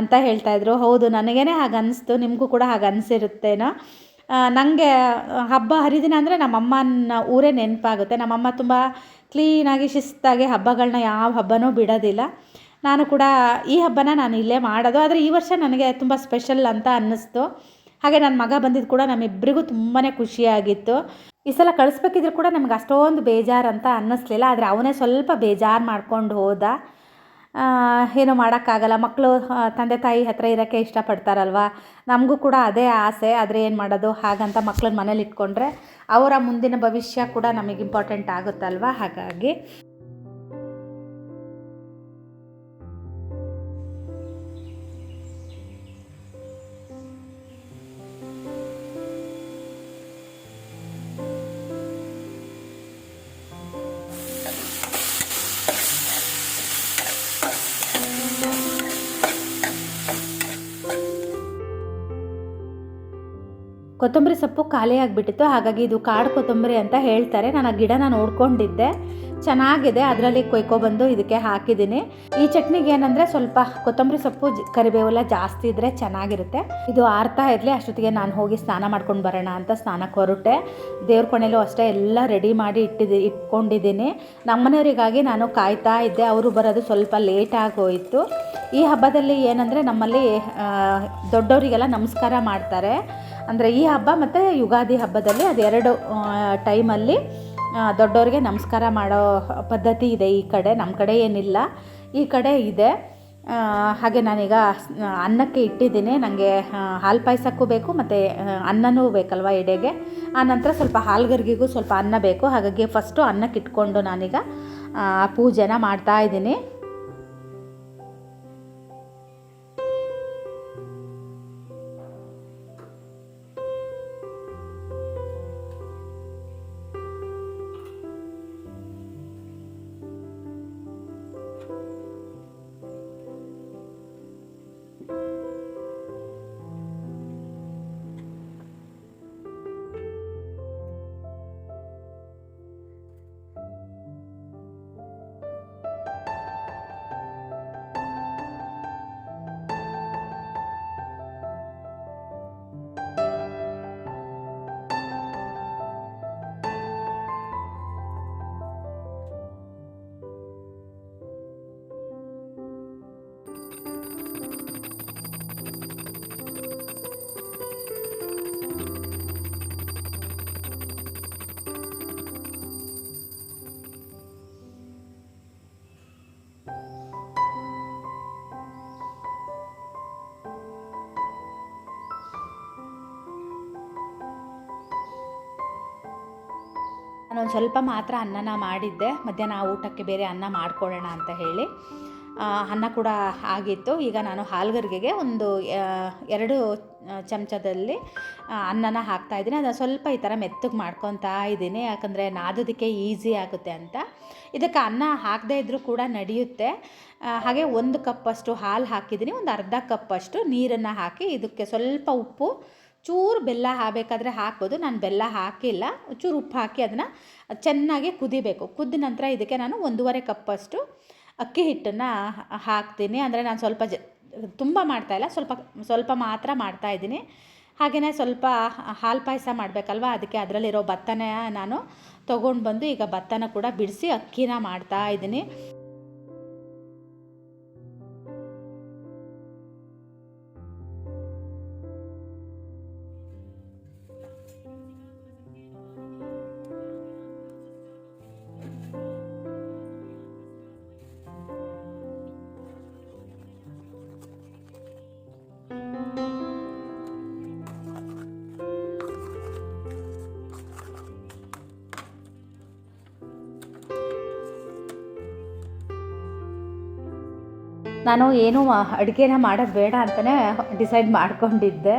ಅಂತ ಹೇಳ್ತಾಯಿದ್ರು ಹೌದು, ನನಗೇನೆ ಹಾಗೆ ಅನಿಸ್ತು ನಿಮಗೂ ಕೂಡ ಹಾಗೆ ಅನಿಸಿರುತ್ತೇನೋ ನನಗೆ ಹಬ್ಬ ಹರಿದಿನ ಅಂದರೆ ನಮ್ಮಮ್ಮನ ಊರೇ ನೆನಪಾಗುತ್ತೆ. ನಮ್ಮಮ್ಮ ತುಂಬ ಕ್ಲೀನಾಗಿ ಶಿಸ್ತಾಗಿ ಹಬ್ಬಗಳನ್ನ ಯಾವ ಹಬ್ಬನೂ ಬಿಡೋದಿಲ್ಲ. ನಾನು ಕೂಡ ಈ ಹಬ್ಬನ ನಾನು ಇಲ್ಲೇ ಮಾಡೋದು. ಆದರೆ ಈ ವರ್ಷ ನನಗೆ ತುಂಬ ಸ್ಪೆಷಲ್ ಅಂತ ಅನ್ನಿಸ್ತು. ಹಾಗೆ ನನ್ನ ಮಗ ಬಂದಿದ್ದು ಕೂಡ ನಮ್ಮಿಬ್ಬರಿಗೂ ತುಂಬಾ ಖುಷಿಯಾಗಿತ್ತು. ಈ ಸಲ ಕಳಿಸ್ಬೇಕಿದ್ರು ಕೂಡ ನಮ್ಗೆ ಅಷ್ಟೊಂದು ಬೇಜಾರು ಅಂತ ಅನ್ನಿಸ್ಲಿಲ್ಲ. ಆದರೆ ಅವನೇ ಸ್ವಲ್ಪ ಬೇಜಾರು ಮಾಡ್ಕೊಂಡು ಹೋದ. ಏನೂ ಮಾಡೋಕ್ಕಾಗಲ್ಲ. ಮಕ್ಕಳು ತಂದೆ ತಾಯಿ ಹತ್ರ ಇರೋಕ್ಕೆ ಇಷ್ಟಪಡ್ತಾರಲ್ವ? ನಮಗೂ ಕೂಡ ಅದೇ ಆಸೆ. ಆದರೆ ಏನು ಮಾಡೋದು? ಹಾಗಂತ ಮಕ್ಕಳನ್ನ ಮನೇಲಿ ಇಟ್ಕೊಂಡ್ರೆ ಅವರ ಮುಂದಿನ ಭವಿಷ್ಯ ಕೂಡ ನಮಗೆ ಇಂಪಾರ್ಟೆಂಟ್ ಆಗುತ್ತಲ್ವ? ಹಾಗಾಗಿ ಕೊತ್ತಂಬರಿ ಸೊಪ್ಪು ಖಾಲಿ ಆಗಿಬಿಟ್ಟಿತ್ತು, ಹಾಗಾಗಿ ಇದು ಕಾಡು ಕೊತ್ತಂಬರಿ ಅಂತ ಹೇಳ್ತಾರೆ. ನಾನು ಆ ಗಿಡನ ನೋಡ್ಕೊಂಡಿದ್ದೆ. ಚೆನ್ನಾಗಿದೆ, ಅದರಲ್ಲಿ ಕೊಯ್ಕೊಬಂದು ಇದಕ್ಕೆ ಹಾಕಿದ್ದೀನಿ. ಈ ಚಟ್ನಿಗೆ ಏನಂದರೆ ಸ್ವಲ್ಪ ಕೊತ್ತಂಬರಿ ಸೊಪ್ಪು ಕರಿಬೇವೆಲ್ಲ ಜಾಸ್ತಿ ಇದ್ದರೆ ಚೆನ್ನಾಗಿರುತ್ತೆ. ಇದು ಆರ್ತಾ ಇರಲಿ, ಅಷ್ಟೊತ್ತಿಗೆ ನಾನು ಹೋಗಿ ಸ್ನಾನ ಮಾಡ್ಕೊಂಡು ಬರೋಣ ಅಂತ ಸ್ನಾನಕ್ಕೆ ಹೊರಟೆ. ದೇವ್ರ ಕೊನೆಯಲ್ಲೂ ಅಷ್ಟೇ ಎಲ್ಲ ರೆಡಿ ಮಾಡಿ ಇಟ್ಟಿದ್ದಿ, ಇಟ್ಕೊಂಡಿದ್ದೀನಿ. ನಮ್ಮನೆಯವರಿಗಾಗಿ ನಾನು ಕಾಯ್ತಾ ಇದ್ದೆ, ಅವರು ಬರೋದು ಸ್ವಲ್ಪ ಲೇಟ್ ಆಗೋಯಿತು. ಈ ಹಬ್ಬದಲ್ಲಿ ಏನಂದರೆ ನಮ್ಮಲ್ಲಿ ದೊಡ್ಡವರಿಗೆಲ್ಲ ನಮಸ್ಕಾರ ಮಾಡ್ತಾರೆ. ಅಂದರೆ ಈ ಹಬ್ಬ ಮತ್ತು ಯುಗಾದಿ ಹಬ್ಬದಲ್ಲಿ ಅದೆರಡು ಟೈಮಲ್ಲಿ ದೊಡ್ಡವ್ರಿಗೆ ನಮಸ್ಕಾರ ಮಾಡೋ ಪದ್ಧತಿ ಇದೆ ಈ ಕಡೆ. ನಮ್ಮ ಕಡೆ ಏನಿಲ್ಲ. ಈ ಕಡೆ ಇದೆ. ಹಾಗೆ ನಾನೀಗ ಅನ್ನಕ್ಕೆ ಇಟ್ಟಿದ್ದೀನಿ. ನನಗೆ ಹಾಲು ಪಾಯಸಕ್ಕೂ ಬೇಕು ಮತ್ತು ಅನ್ನನೂ ಬೇಕಲ್ವ ಎಡೆಗೆ. ಆ ನಂತರ ಸ್ವಲ್ಪ ಹಾಲ್ಗರ್ಗಿಗೂ ಸ್ವಲ್ಪ ಅನ್ನ ಬೇಕು. ಹಾಗಾಗಿ ಫಸ್ಟು ಅನ್ನಕ್ಕೆ ಇಟ್ಕೊಂಡು ನಾನೀಗ ಪೂಜೆನ ಮಾಡ್ತಾ ನಾನೊಂದು ಸ್ವಲ್ಪ ಮಾತ್ರ ಅನ್ನನ ಮಾಡಿದ್ದೆ. ಮಧ್ಯಾಹ್ನ ಊಟಕ್ಕೆ ಬೇರೆ ಅನ್ನ ಮಾಡ್ಕೊಳ್ಳೋಣ ಅಂತ ಹೇಳಿ. ಅನ್ನ ಕೂಡ ಆಗಿತ್ತು. ಈಗ ನಾನು ಹಾಲ್ಗರ್ಗೆಗೆ ಒಂದು ಎರಡು ಚಮಚದಲ್ಲಿ ಅನ್ನನ ಹಾಕ್ತಾ ಇದ್ದೀನಿ. ಅದನ್ನು ಸ್ವಲ್ಪ ಈ ಥರ ಮೆತ್ತಗೆ ಮಾಡ್ಕೊತಾ ಇದ್ದೀನಿ. ಯಾಕಂದರೆ ನಾದೋದಕ್ಕೆ ಈಸಿ ಆಗುತ್ತೆ ಅಂತ. ಇದಕ್ಕೆ ಅನ್ನ ಹಾಕದೇ ಇದ್ದರೂ ಕೂಡ ನಡೆಯುತ್ತೆ. ಹಾಗೆ ಒಂದು ಕಪ್ಪಷ್ಟು ಹಾಲು ಹಾಕಿದ್ದೀನಿ. ಒಂದು ಅರ್ಧ ಕಪ್ಪಷ್ಟು ನೀರನ್ನು ಹಾಕಿ ಇದಕ್ಕೆ ಸ್ವಲ್ಪ ಉಪ್ಪು ಚೂರು ಬೆಲ್ಲ ಹಾಕಬೇಕಾದ್ರೆ ಹಾಕ್ಬೋದು. ನಾನು ಬೆಲ್ಲ ಹಾಕಿಲ್ಲ. ಚೂರು ಉಪ್ಪು ಹಾಕಿ ಅದನ್ನು ಚೆನ್ನಾಗಿ ಕುದಿಬೇಕು. ಕುದ್ದ ನಂತರ ಇದಕ್ಕೆ ನಾನು ಒಂದೂವರೆ ಕಪ್ಪಷ್ಟು ಅಕ್ಕಿ ಹಿಟ್ಟನ್ನು ಹಾಕ್ತೀನಿ. ಅಂದರೆ ನಾನು ಸ್ವಲ್ಪ ಜ, ತುಂಬ ಮಾಡ್ತಾಯಿಲ್ಲ ಸ್ವಲ್ಪ ಸ್ವಲ್ಪ ಮಾತ್ರ ಮಾಡ್ತಾಯಿದ್ದೀನಿ ಹಾಗೆಯೇ ಸ್ವಲ್ಪ ಹಾಲು ಪಾಯಸ ಮಾಡಬೇಕಲ್ವ? ಅದಕ್ಕೆ ಅದರಲ್ಲಿರೋ ಭತ್ತನ ನಾನು ತೊಗೊಂಡು ಬಂದು ಈಗ ಭತ್ತನ ಕೂಡ ಬಿಡಿಸಿ ಅಕ್ಕಿನ ಮಾಡ್ತಾ ಇದ್ದೀನಿ. ನಾನು ಏನು ಅಡುಗೆನ ಮಾಡೋದು ಬೇಡ ಅಂತಲೇ ಡಿಸೈಡ್ ಮಾಡ್ಕೊಂಡಿದ್ದೆ.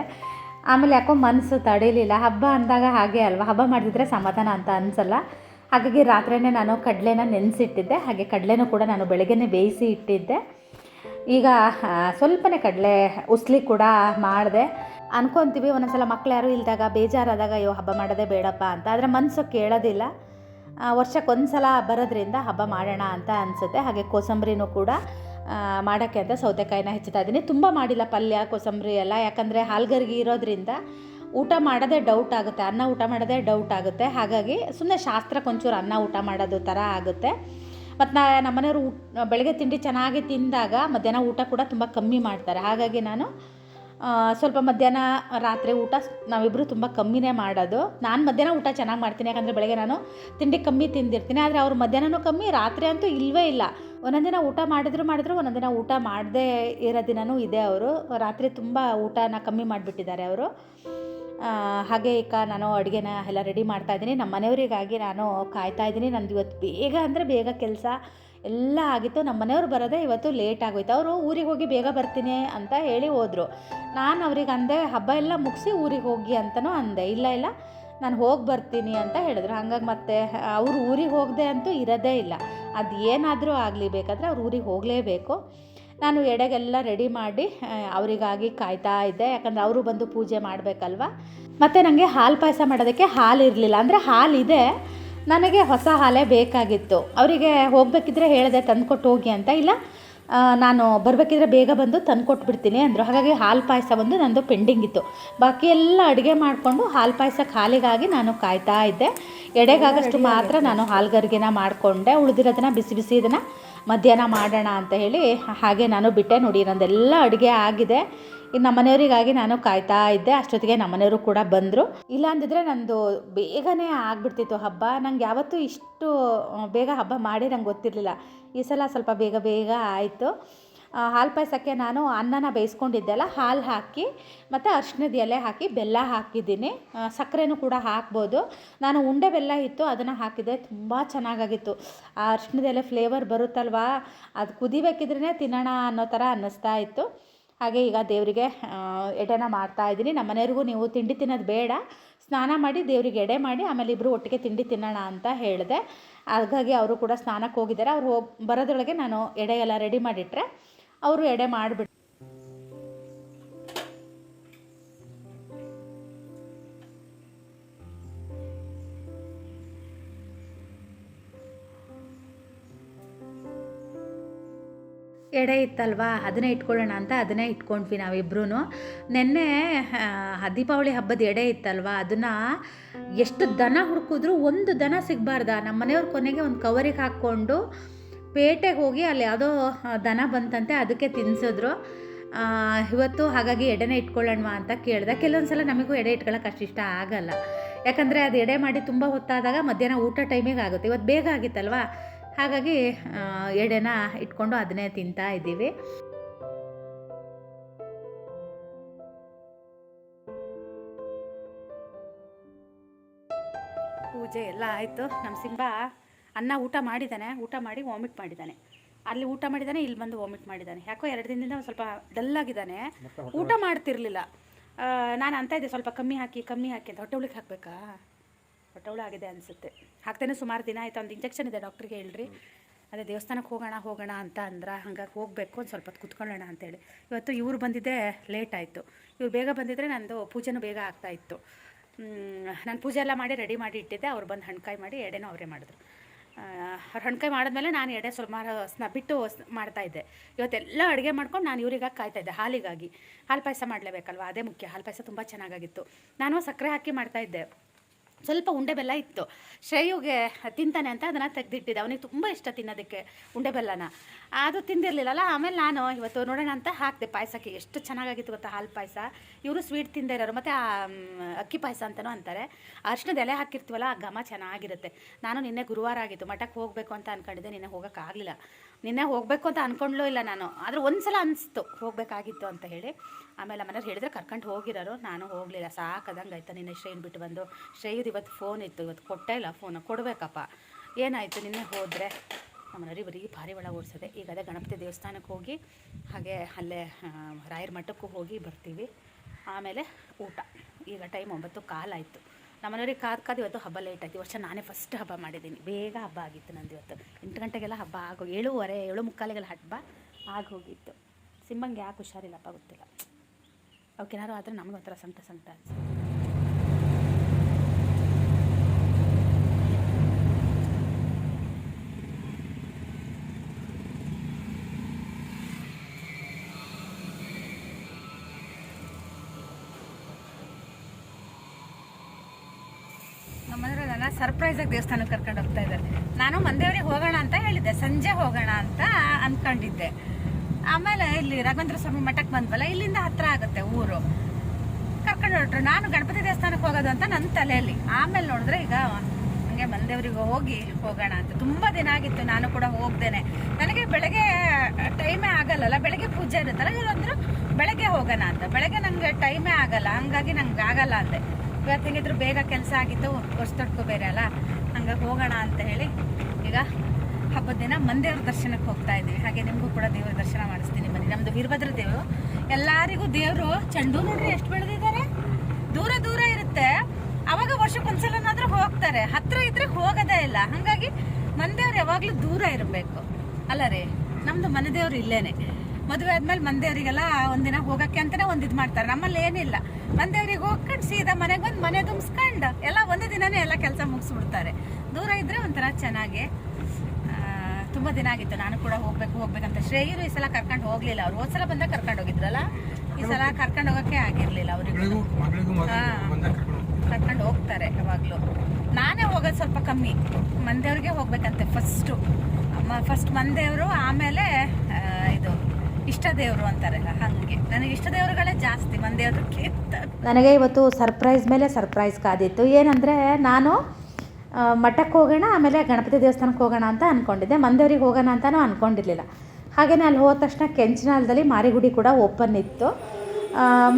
ಆಮೇಲೆ ಯಾಕೋ ಮನಸ್ಸು ತಡೀಲಿಲ್ಲ. ಹಬ್ಬ ಅಂದಾಗ ಹಾಗೆ ಅಲ್ವಾ? ಹಬ್ಬ ಮಾಡಿದ್ರೆ ಸಮಾಧಾನ ಅಂತ ಅನಿಸಲ್ಲ. ಹಾಗಾಗಿ ರಾತ್ರಿಯೇ ನಾನು ಕಡಲೆನ ನೆನೆಸಿಟ್ಟಿದ್ದೆ. ಹಾಗೆ ಕಡಲೆನೂ ಕೂಡ ನಾನು ಬೆಳಗ್ಗೆನೇ ಬೇಯಿಸಿ ಇಟ್ಟಿದ್ದೆ. ಈಗ ಸ್ವಲ್ಪನೇ ಕಡಲೆ ಉಸ್ಲಿ ಕೂಡ ಮಾಡಿದೆ. ಅನ್ಕೊತೀವಿ, ಒಂದೊಂದ್ಸಲ ಮಕ್ಳು ಯಾರೂ ಇಲ್ದಾಗ, ಬೇಜಾರಾದಾಗ, ಅಯ್ಯೋ, ಹಬ್ಬ ಮಾಡೋದೇ ಬೇಡಪ್ಪ ಅಂತ. ಆದರೆ ಮನಸ್ಸು ಕೇಳೋದಿಲ್ಲ. ವರ್ಷಕ್ಕೆ ವರ್ಷಕ್ಕೊಂದು ಸಲ ಬರೋದ್ರಿಂದ ಹಬ್ಬ ಮಾಡೋಣ ಅಂತ ಅನಿಸುತ್ತೆ. ಹಾಗೆ ಕೋಸಂಬರಿನೂ ಕೂಡ ಮಾಡೋಕ್ಕೆ ಅಂತ ಸೌತೆಕಾಯಿನ ಹೆಚ್ಚುತ್ತಾ ಇದ್ದೀನಿ. ತುಂಬ ಮಾಡಿಲ್ಲ ಪಲ್ಯ, ಕೋಸಂಬರಿ ಎಲ್ಲ. ಯಾಕಂದರೆ ಹಾಲ್ಗರ್ಗಿ ಇರೋದ್ರಿಂದ ಊಟ ಮಾಡೋದೇ ಡೌಟ್ ಆಗುತ್ತೆ. ಅನ್ನ ಊಟ ಮಾಡೋದೇ ಡೌಟ್ ಆಗುತ್ತೆ. ಹಾಗಾಗಿ ಸುಮ್ಮನೆ ಶಾಸ್ತ್ರ ಒಂಚೂರು ಅನ್ನ ಊಟ ಮಾಡೋದು ಥರ ಆಗುತ್ತೆ. ಮತ್ತು ನಾ ನಮ್ಮನೆಯವರು ಬೆಳಗ್ಗೆ ತಿಂಡಿ ಚೆನ್ನಾಗಿ ತಿಂದಾಗ ಮಧ್ಯಾಹ್ನ ಊಟ ಕೂಡ ತುಂಬ ಕಮ್ಮಿ ಮಾಡ್ತಾರೆ. ಹಾಗಾಗಿ ನಾನು ಸ್ವಲ್ಪ ಮಧ್ಯಾಹ್ನ ರಾತ್ರಿ ಊಟ ನಾವಿಬ್ಬರು ತುಂಬ ಕಮ್ಮಿನೇ ಮಾಡೋದು. ನಾನು ಮಧ್ಯಾಹ್ನ ಊಟ ಚೆನ್ನಾಗಿ ಮಾಡ್ತೀನಿ, ಯಾಕಂದರೆ ಬೆಳಗ್ಗೆ ನಾನು ತಿಂಡಿ ಕಮ್ಮಿ ತಿಂದಿರ್ತೀನಿ. ಆದರೆ ಅವ್ರು ಮಧ್ಯಾಹ್ನನೂ ಕಮ್ಮಿ, ರಾತ್ರಿ ಅಂತೂ ಇಲ್ಲವೇ ಇಲ್ಲ. ಒಂದೊಂದು ದಿನ ಊಟ ಮಾಡಿದ್ರು ಮಾಡಿದ್ರು, ಒಂದೊಂದು ದಿನ ಊಟ ಮಾಡದೇ ಇರೋ ದಿನವೂ ಇದೆ ಅವರು. ರಾತ್ರಿ ತುಂಬ ಊಟನ ಕಮ್ಮಿ ಮಾಡಿಬಿಟ್ಟಿದ್ದಾರೆ ಅವರು. ಹಾಗೆ ಈಗ ನಾನು ಅಡುಗೆನ ಎಲ್ಲ ರೆಡಿ ಮಾಡ್ತಾ ಇದ್ದೀನಿ. ನಮ್ಮ ಮನೆಯವರಿಗಾಗಿ ನಾನು ಕಾಯ್ತಾ ಇದ್ದೀನಿ. ನಂದು ಇವತ್ತು ಬೇಗ ಅಂದರೆ ಬೇಗ ಕೆಲಸ. ಎಲ್ಲ ಆಗಿತ್ತು. ನಮ್ಮ ಮನೆಯವ್ರು ಬರೋದೇ ಇವತ್ತು ಲೇಟ್ ಆಗೋಯ್ತು. ಅವರು, ಊರಿಗೆ ಹೋಗಿ ಬೇಗ ಬರ್ತೀನಿ ಅಂತ ಹೇಳಿ ಹೋದರು. ನಾನು ಅವ್ರಿಗೆ ಅಂದೆ, ಹಬ್ಬ ಎಲ್ಲ ಮುಗಿಸಿ ಊರಿಗೆ ಹೋಗಿ ಅಂತಲೂ ಅಂದೆ. ಇಲ್ಲ ಇಲ್ಲ, ನಾನು ಹೋಗಿ ಬರ್ತೀನಿ ಅಂತ ಹೇಳಿದ್ರು. ಹಂಗಾಗಿ ಮತ್ತೆ, ಅವರು ಊರಿಗೆ ಹೋಗದೆ ಅಂತೂ ಇರೋದೇ ಇಲ್ಲ. ಅದು ಏನಾದರೂ ಆಗಲಿ, ಬೇಕಾದರೆ ಅವ್ರು ಊರಿಗೆ ಹೋಗಲೇಬೇಕು. ನಾನು ಎಡೆಗೆಲ್ಲ ರೆಡಿ ಮಾಡಿ ಅವರಿಗಾಗಿ ಕಾಯ್ತಾ ಇದ್ದೆ. ಯಾಕಂದರೆ ಅವರು ಬಂದು ಪೂಜೆ ಮಾಡಬೇಕಲ್ವ. ಮತ್ತು ನನಗೆ ಹಾಲು ಪಾಯಸ ಮಾಡೋದಕ್ಕೆ ಹಾಲು ಇರಲಿಲ್ಲ. ಅಂದರೆ ಹಾಲಿದೆ ನನಗೆ ಹೊಸ ಹಾಲೆ ಬೇಕಾಗಿತ್ತು. ಅವರಿಗೆ ಹೋಗಬೇಕಿದ್ರೆ ಹೇಳಿದೆ ತಂದುಕೊಟ್ಟು ಹೋಗಿ ಅಂತ. ಇಲ್ಲ ನಾನು ಬರಬೇಕಿದ್ರೆ ಬೇಗ ಬಂದು ತಂದ್ಕೊಟ್ಬಿಡ್ತೀನಿ ಅಂದರು. ಹಾಗಾಗಿ ಹಾಲು ಪಾಯಸ ಬಂದು ನಂದು ಪೆಂಡಿಂಗ್ ಇತ್ತು. ಬಾಕಿ ಎಲ್ಲ ಅಡುಗೆ ಮಾಡಿಕೊಂಡು ಹಾಲು ಪಾಯಸ ಖಾಲಿಗಾಗಿ ನಾನು ಕಾಯ್ತಾ ಇದ್ದೆ. ಎಡೆಗಾಗಷ್ಟು ಮಾತ್ರ ನಾನು ಹಾಲ್ಗರ್ಗಿನ ಮಾಡಿಕೊಂಡೆ. ಉಳಿದಿರೋದನ್ನ ಬಿಸಿ ಬಿಸಿ ಇದನ್ನು ಮಧ್ಯಾಹ್ನ ಮಾಡೋಣ ಅಂತ ಹೇಳಿ ಹಾಗೆ ನಾನು ಬಿಟ್ಟೆ ನೋಡಿ. ನಂದೆಲ್ಲ ಅಡುಗೆ ಆಗಿದೆ. ಇನ್ನು ನಮ್ಮನೆಯವರಿಗಾಗಿ ನಾನು ಕಾಯ್ತಾ ಇದ್ದೆ, ಅಷ್ಟೊತ್ತಿಗೆ ನಮ್ಮನೆಯವರು ಕೂಡ ಬಂದರು. ಇಲ್ಲ ಅಂದಿದ್ರೆ ನಂದು ಬೇಗನೆ ಆಗಿಬಿಡ್ತಿತ್ತು ಹಬ್ಬ. ನಂಗೆ ಯಾವತ್ತೂ ಇಷ್ಟು ಬೇಗ ಹಬ್ಬ ಮಾಡಿ ನಂಗೆ ಗೊತ್ತಿರಲಿಲ್ಲ. ಈ ಸಲ ಸ್ವಲ್ಪ ಬೇಗ ಬೇಗ ಆಯಿತು. ಹಾಲು ಪಾಯಸಕ್ಕೆ ನಾನು ಅನ್ನನ ಬೇಯಿಸ್ಕೊಂಡಿದ್ದೆಲ್ಲ ಹಾಲು ಹಾಕಿ, ಮತ್ತು ಅರ್ಶಿಣದ ಎಲೆ ಹಾಕಿ, ಬೆಲ್ಲ ಹಾಕಿದ್ದೀನಿ. ಸಕ್ಕರೆನೂ ಕೂಡ ಹಾಕ್ಬೋದು. ನಾನು ಉಂಡೆ ಬೆಲ್ಲ ಇತ್ತು, ಅದನ್ನು ಹಾಕಿದೆ ತುಂಬ ಚೆನ್ನಾಗಾಗಿತ್ತು. ಆ ಅರ್ಶಿಣದ ಎಲೆ ಫ್ಲೇವರ್ ಬರುತ್ತಲ್ವಾ? ಅದು ಕುದಿಬೇಕಿದ್ರೇ ತಿನ್ನೋಣ ಅನ್ನೋ ಥರ ಅನ್ನಿಸ್ತಾ ಇತ್ತು. ಹಾಗೆ ಈಗ ದೇವರಿಗೆ ಎಡೆನ ಮಾಡ್ತಾ ಇದ್ದೀನಿ. ನಮ್ಮ ಮನೆಯವ್ರಿಗೂ ನೀವು ತಿಂಡಿ ತಿನ್ನೋದು ಬೇಡ. ಸ್ನಾನ ಮಾಡಿ ದೇವರಿಗೆ ಎಡೆ ಮಾಡಿ, ಆಮೇಲೆ ಇಬ್ಬರು ಒಟ್ಟಿಗೆ ತಿಂಡಿ ತಿನ್ನೋಣ ಅಂತ ಹೇಳಿದೆ. ಹಾಗಾಗಿ ಅವರು ಕೂಡ ಸ್ನಾನಕ್ಕೆ ಹೋಗಿದ್ದಾರೆ. ಅವ್ರು ಹೋಗಿ, ಬರೋದ್ರೊಳಗೆ ನಾನು ಎಡೆ ಎಲ್ಲ ರೆಡಿ ಮಾಡಿಟ್ರೆ, ಅವರು ಎಡೆ ಮಾಡಿಬಿಟ್ಟು ಇತ್ತಲ್ವಾ? ಅದನ್ನೇ ಇಟ್ಕೊಳ್ಳೋಣ ಅಂತ ಅದನ್ನೇ ಇಟ್ಕೊಂಡ್ವಿ ನಾವಿಬ್ರು ನಿನ್ನೆ ದೀಪಾವಳಿ ಹಬ್ಬದ ಎಡೆ ಇತ್ತಲ್ವಾ? ಅದನ್ನು ಎಷ್ಟು ದನ ಹುಡುಕಿದ್ರು ಒಂದು ದನ ಸಿಗಬಾರ್ದ. ನಮ್ಮ ಮನೆಯವ್ರ ಕೊನೆಗೆ ಒಂದು ಕವರಿಗೆ ಹಾಕ್ಕೊಂಡು ಪೇಟೆಗೆ ಹೋಗಿ ಅಲ್ಲಿ ಯಾವುದೋ ದನ ಬಂತಂತೆ ಅದಕ್ಕೆ ತಿನ್ಸಿದ್ರು. ಇವತ್ತು ಹಾಗಾಗಿ ಎಡೆನೇ ಇಟ್ಕೊಳ್ಳೋಣ ಅಂತ ಕೇಳಿದೆ. ಕೆಲವೊಂದು ಸಲ ನಮಗೂ ಎಡೆ ಇಟ್ಕೊಳ್ಳೋಕೆ ಅಷ್ಟು ಇಷ್ಟ ಆಗಲ್ಲ. ಯಾಕಂದರೆ ಅದು ಎಡೆ ಮಾಡಿ ತುಂಬ ಹೊತ್ತಾದಾಗ ಮಧ್ಯಾಹ್ನ ಊಟ ಟೈಮಿಗೆ ಆಗುತ್ತೆ. ಇವತ್ತು ಬೇಗ ಆಗಿತ್ತಲ್ವಾ? ಹಾಗಾಗಿ ಎಡೆನ ಇಟ್ಕೊಂಡು ಅದನ್ನೇ ತಿಂತಾ ಇದ್ದೀವಿ. ಪೂಜೆ ಎಲ್ಲ ಆಯಿತು. ನಮ್ಮ ಸಿಂಬ ಅನ್ನ ಊಟ ಮಾಡಿದ್ದಾನೆ ಊಟ ಮಾಡಿ ವಾಮಿಟ್ ಮಾಡಿದ್ದಾನೆ ಅಲ್ಲಿ ಊಟ ಮಾಡಿದ್ದಾನೆ ಇಲ್ಲಿ ಬಂದು ವಾಮಿಟ್ ಮಾಡಿದ್ದಾನೆ ಯಾಕೋ ಎರಡು ದಿನದಿಂದ ಒಂದ್ ಸ್ವಲ್ಪ ಡಲ್ಲಾಗಿದ್ದಾನೆ ಊಟ ಮಾಡ್ತಿರ್ಲಿಲ್ಲ. ನಾನು ಅಂತ ಇದ್ದೆ ಸ್ವಲ್ಪ ಕಮ್ಮಿ ಹಾಕಿ ಕಮ್ಮಿ ಹಾಕಿ ಅಂತ. ಹೊಟ್ಟೆ ಉಳಿಕೆ ಹಾಕಬೇಕಾ? ಹೊಟ್ಟೆ ಹುಳ ಆಗಿದೆ ಅನಿಸುತ್ತೆ. ಹಾಕ್ತಾನೆ ಸುಮಾರು ದಿನ ಆಯಿತು, ಒಂದು ಇಂಜೆಕ್ಷನ್ ಇದೆ ಡಾಕ್ಟ್ರಿಗೆ ಹೇಳ್ರಿ. ಅದೇ ದೇವಸ್ಥಾನಕ್ಕೆ ಹೋಗೋಣ ಹೋಗೋಣ ಅಂತ ಅಂದ್ರೆ ಹಂಗಾಗಿ ಹೋಗಬೇಕು, ಒಂದು ಸ್ವಲ್ಪ ಹೊತ್ತು ಕುತ್ಕೊಳ್ಳೋಣ ಅಂತೇಳಿ ಇವತ್ತು ಇವ್ರು ಬಂದಿದ್ದೆ ಲೇಟ್ ಆಯಿತು. ಇವ್ರು ಬೇಗ ಬಂದಿದ್ದರೆ ನಂದು ಪೂಜೆನೂ ಬೇಗ ಆಗ್ತಾ ಇತ್ತು. ನಾನು ಪೂಜೆ ಎಲ್ಲ ಮಾಡಿ ರೆಡಿ ಮಾಡಿ ಇಟ್ಟಿದ್ದೆ, ಅವ್ರು ಬಂದು ಹಣ್ಕಾಯಿ ಮಾಡಿ ಎಡೆನೂ ಅವರೇ ಮಾಡಿದ್ರು. ಅವ್ರು ಹಣ್ಕಾಯಿ ಮಾಡಿದ್ಮೇಲೆ ನಾನು ಎಡೆ ಸುಮಾರು ಸ್ನ, ಬಿಟ್ಟು ಮಾಡ್ತಾ ಮಾಡ್ತಾಯಿದ್ದೆ ಇವತ್ತೆಲ್ಲ ಅಡುಗೆ ಮಾಡ್ಕೊಂಡು ನಾನು ಇವ್ರಿಗೆ ಕಾಯ್ತಾ ಇದ್ದೆ, ಹಾಲಿಗಾಗಿ. ಹಾಲು ಪಾಯಸ ಮಾಡಲೇಬೇಕಲ್ವ, ಅದೇ ಮುಖ್ಯ, ಹಾಲು ಪಾಯಸ ತುಂಬ ಚೆನ್ನಾಗಾಗಿತ್ತು. ನಾನು ಸಕ್ಕರೆ ಹಾಕಿ ಮಾಡ್ತಾಯಿದ್ದೆ ಸ್ವಲ್ಪ ಉಂಡೆ ಬೆಲ್ಲ ಇತ್ತು. ಶ್ರೇಯುಗೆ ತಿಂತಾನೆ ಅಂತ ಅದನ್ನು ತೆಗೆದಿಟ್ಟಿದ್ದೆ. ಅವನಿಗೆ ತುಂಬ ಇಷ್ಟ ತಿನ್ನೋದಕ್ಕೆ ಉಂಡೆ ಬೆಲ್ಲನ. ಅದು ತಿಂದಿರಲಿಲ್ಲಲ್ಲ, ಆಮೇಲೆ ನಾನು ಇವತ್ತು ನೋಡೋಣ ಅಂತ ಹಾಕಿದೆ. ಪಾಯಸಕ್ಕೆ ಎಷ್ಟು ಚೆನ್ನಾಗಾಗಿತ್ತು ಗೊತ್ತಾ, ಹಾಲು ಪಾಯಸ. ಇವರು ಸ್ವೀಟ್ ತಿಂದೇ ಇರೋರು. ಮತ್ತು ಅಕ್ಕಿ ಪಾಯಸ ಅಂತಲೂ ಅಂತಾರೆ. ಅರ್ಶಿನದ ಎಲೆ ಹಾಕಿರ್ತೀವಲ್ಲ, ಆ ಘಮ ಚೆನ್ನಾಗಿರುತ್ತೆ. ನಾನು ನಿನ್ನೆ ಗುರುವಾರ ಆಗಿತ್ತು. ಮಠಕ್ಕೆ ಹೋಗಬೇಕು ಅಂತ ಅಂದ್ಕೊಂಡಿದ್ದೆ ನಿನ್ನೆ ಹೋಗೋಕ್ಕಾಗಲಿಲ್ಲ ನಿನ್ನೆ ಹೋಗಬೇಕು ಅಂತ ಅಂದ್ಕೊಂಡ್ಲೂ ಇಲ್ಲ ನಾನು. ಆದರೆ ಒಂದು ಸಲ ಅನಿಸ್ತು, ಹೋಗಬೇಕಾಗಿತ್ತು ಅಂತ ಹೇಳಿ. ಆಮೇಲೆ ಮನೇಲಿ ಹೇಳಿದ್ರೆ ಕರ್ಕೊಂಡು ಹೋಗಿರೋರು, ನಾನು ಹೋಗಲಿಲ್ಲ, ಸಾಕದಂಗೆ ಆಯ್ತು. ನಿನ್ನೆ ಶ್ರೇನ್ ಬಿಟ್ಟು ಬಂದು, ಶ್ರೇಯದು ಇವತ್ತು ಫೋನ್ ಇತ್ತು, ಇವತ್ತು ಕೊಟ್ಟೇ ಇಲ್ಲ ಫೋನ್ ಕೊಡಬೇಕಪ್ಪ. ಏನಾಯಿತು ನಿನ್ನೆ ಹೋದರೆ? ನಮ್ಮನೆಯವ್ರಿಗೆ ಬರೀ ಪಾರಿವಾಳ ಓಡಿಸೋದೆ. ಈಗ ಅದೇ ಗಣಪತಿ ದೇವಸ್ಥಾನಕ್ಕೆ ಹೋಗಿ, ಹಾಗೆ ಅಲ್ಲೇ ರಾಯರ ಮಠಕ್ಕೂ ಹೋಗಿ ಬರ್ತೀವಿ. ಆಮೇಲೆ ಊಟ. ಈಗ ಟೈಮ್ ಒಂಬತ್ತು ಕಾಲಾಯಿತು ನಮ್ಮನೆಯವ್ರಿಗೆ ಕಾದು ಕಾದು ಇವತ್ತು ಹಬ್ಬ ಲೇಟ್ ಆಯ್ತು. ವರ್ಷ ನಾನೇ ಫಸ್ಟ್ ಹಬ್ಬ ಮಾಡಿದ್ದೀನಿ. ಬೇಗ ಹಬ್ಬ ಆಗಿತ್ತು ನಂದು ಇವತ್ತು. ಎಂಟು ಗಂಟೆಗೆಲ್ಲ ಹಬ್ಬ ಆಗೋ ಏಳುವರೆ, ಏಳು ಮುಕ್ಕಾಲಿಗೆಲ್ಲ ಹಬ್ಬ ಆಗೋಗಿತ್ತು. ಸಿಂಬಂಗೆ ಯಾಕೆ ಹುಷಾರಿಲ್ಲಪ್ಪ ಗೊತ್ತಿಲ್ಲ. ಅವಕ್ಕೇನಾದ್ರು ಆದರೆ ನಮಗೆ ಒಂಥರ ಸಂತ ಸಂತ ಅನ್ಸುತ್ತೆ ನಮ್ಮನೆಯವರು ದೇವಸ್ಥಾನಕ್ಕೆ ಕರ್ಕೊಂಡು ಹೋಗ್ತಾ ಇದ್ದಾರೆ. ನಾನು ಮಂದೇವ್ರಿಗೆ ಹೋಗೋಣ ಅಂತ ಹೇಳಿದ್ದೆ. ಸಂಜೆ ಹೋಗೋಣ ಅಂತ ಅಂದ್ಕೊಂಡಿದ್ದೆ ಆಮೇಲೆ ಇಲ್ಲಿ ರಾಘವೇಂದ್ರ ಸ್ವಾಮಿ ಮಠಕ್ಕೆ ಬಂದ್ವಲ್ಲ, ಇಲ್ಲಿಂದ ಹತ್ರ ಆಗುತ್ತೆ ಊರು. ಕರ್ಕೊಂಡು ಹೊರಟ್ರು. ನಾನು ಗಣಪತಿ ದೇವಸ್ಥಾನಕ್ಕೆ ಹೋಗೋದು ಅಂತ ನನ್ನ ತಲೆಯಲ್ಲಿ. ಆಮೇಲೆ ನೋಡಿದ್ರೆ ಈಗ ಹಂಗೆ ಮಂದೇವ್ರಿಗೆ ಹೋಗಿ ಹೋಗೋಣ ಅಂತ. ತುಂಬ ದಿನ ಆಗಿತ್ತು ನಾನು ಕೂಡ ಹೋಗ್ದೇನೆ. ನನಗೆ ಬೆಳಗ್ಗೆ ಟೈಮೇ ಆಗಲ್ಲಲ್ಲ, ಬೆಳಗ್ಗೆ ಪೂಜೆ ಇರುತ್ತಲ್ಲ, ಇಲ್ಲಂದ್ರೆ ಬೆಳಗ್ಗೆ ಹೋಗೋಣ ಅಂತ. ಬೆಳಗ್ಗೆ ನನಗೆ ಟೈಮೇ ಆಗಲ್ಲ. ಹಂಗಾಗಿ ನಂಗೆ ಆಗಲ್ಲ ಅಂದೆ. ಇವತ್ತು ಹೆಂಗಿದ್ರು ಬೇಗ ಕೆಲಸ ಆಗಿತ್ತು ವರ್ಷದೊಡ್ಕೊ ಬೇರೆ ಅಲ್ಲ. ಹಂಗಾಗಿ ಹೋಗೋಣ ಅಂತ ಹೇಳಿ ಈಗ ಹಬ್ಬದ ದಿನ ಮಂದೇವ್ರ ದರ್ಶನಕ್ಕೆ ಹೋಗ್ತಾ ಇದ್ದೀವಿ ಹಾಗೆ ನಿಮಗೂ ಕೂಡ ದೇವ್ರ ದರ್ಶನ ಮಾಡಿಸ್ತೀನಿ ಬನ್ನಿ. ನಮ್ಮದು ವೀರಭದ್ರ ದೇವರು. ಎಲ್ಲರಿಗೂ ದೇವರು ಚೆಂಡು ನೋಡ್ರಿ ಎಷ್ಟು ಬೆಳೆದಿದ್ದಾರೆ. ದೂರ ದೂರ ಇರುತ್ತೆ. ಅವಾಗ ವರ್ಷಕ್ಕೊಂದ್ಸಲನಾದ್ರೂ ಹೋಗ್ತಾರೆ. ಹತ್ರ ಇದ್ರೆ ಹೋಗೋದೇ ಇಲ್ಲ. ಹಂಗಾಗಿ ಮಂದೇವ್ರು ಯಾವಾಗಲೂ ದೂರ ಇರಬೇಕು. ಅಲ್ಲ ರೀ ನಮ್ಮದು ಮನೆ ದೇವ್ರು ಇಲ್ಲೇನೆ. ಮದುವೆ ಆದ್ಮೇಲೆ ಮಂದೆಯವರಿಗೆಲ್ಲ ಒಂದಿನ ಹೋಗಕ್ಕೆ ಅಂತಾನೆ ಒಂದ್ ಇದು ಮಾಡ್ತಾರೆ. ನಮ್ಮಲ್ಲಿ ಏನಿಲ್ಲ. ಮಂದೇವರಿಗೆ ಹೋಗ್ಕೊಂಡು ಸೀದಾ ಮನೆಗೆ ಬಂದು ಮನೆ ತುಂಬಿಸ್ಕೊಂಡು ಎಲ್ಲ ಒಂದೇ ದಿನನೇ ಎಲ್ಲ ಕೆಲಸ ಮುಗಿಸ್ಬಿಡ್ತಾರೆ. ದೂರ ಇದ್ರೆ ಒಂಥರ ಚೆನ್ನಾಗಿ ತುಂಬ ದಿನ ಆಗಿತ್ತು. ನಾನು ಕೂಡ ಹೋಗ್ಬೇಕು ಹೋಗ್ಬೇಕಂತ. ಶ್ರೇಯರು ಈ ಸಲ ಕರ್ಕೊಂಡು ಹೋಗ್ಲಿಲ್ಲ. ಅವ್ರು ಹೋದ್ಸಲ ಬಂದಾಗ ಕರ್ಕೊಂಡು ಹೋಗಿದ್ರಲ್ಲ? ಈ ಸಲ ಕರ್ಕೊಂಡು ಹೋಗಕ್ಕೆ ಆಗಿರ್ಲಿಲ್ಲ ಅವ್ರಿಗೆ. ಕರ್ಕೊಂಡು ಹೋಗ್ತಾರೆ. ಯಾವಾಗಲೂ ಯಾವಾಗ್ಲೂ. ನಾನೇ ಹೋಗೋದು ಸ್ವಲ್ಪ ಕಮ್ಮಿ. ಮಂದೆಯವ್ರಿಗೆ ಹೋಗ್ಬೇಕಂತೆ ಫಸ್ಟು ಫಸ್ಟ್ ಮಂದೆಯವರು ಆಮೇಲೆ ಇದು ಇಷ್ಟ ದೇವರು ಅಂತಾರಲ್ಲ, ಹಂಗೆ. ನನಗೆ ಇಷ್ಟ ದೇವರುಗಳೇ ಜಾಸ್ತಿ ಮಂದೇವರು ನನಗೆ ಇವತ್ತು ಸರ್ಪ್ರೈಸ್ ಮೇಲೆ ಸರ್ಪ್ರೈಸ್ ಕಾದಿತ್ತು. ಏನಂದರೆ ನಾನು ಮಠಕ್ಕೆ ಹೋಗೋಣ, ಆಮೇಲೆ ಗಣಪತಿ ದೇವಸ್ಥಾನಕ್ಕೆ ಹೋಗೋಣ ಅಂತ ಅಂದ್ಕೊಂಡಿದ್ದೆ ಮಂದೇವ್ರಿಗೆ ಹೋಗೋಣ ಅಂತಲೂ ಅಂದ್ಕೊಂಡಿರಲಿಲ್ಲ ಹಾಗೆಯೇ ಅಲ್ಲಿ ಹೋದ ತಕ್ಷಣ ಕೆಂಚನಾಲದಲ್ಲಿ ಮಾರಿಗುಡಿ ಕೂಡ ಓಪನ್ ಇತ್ತು.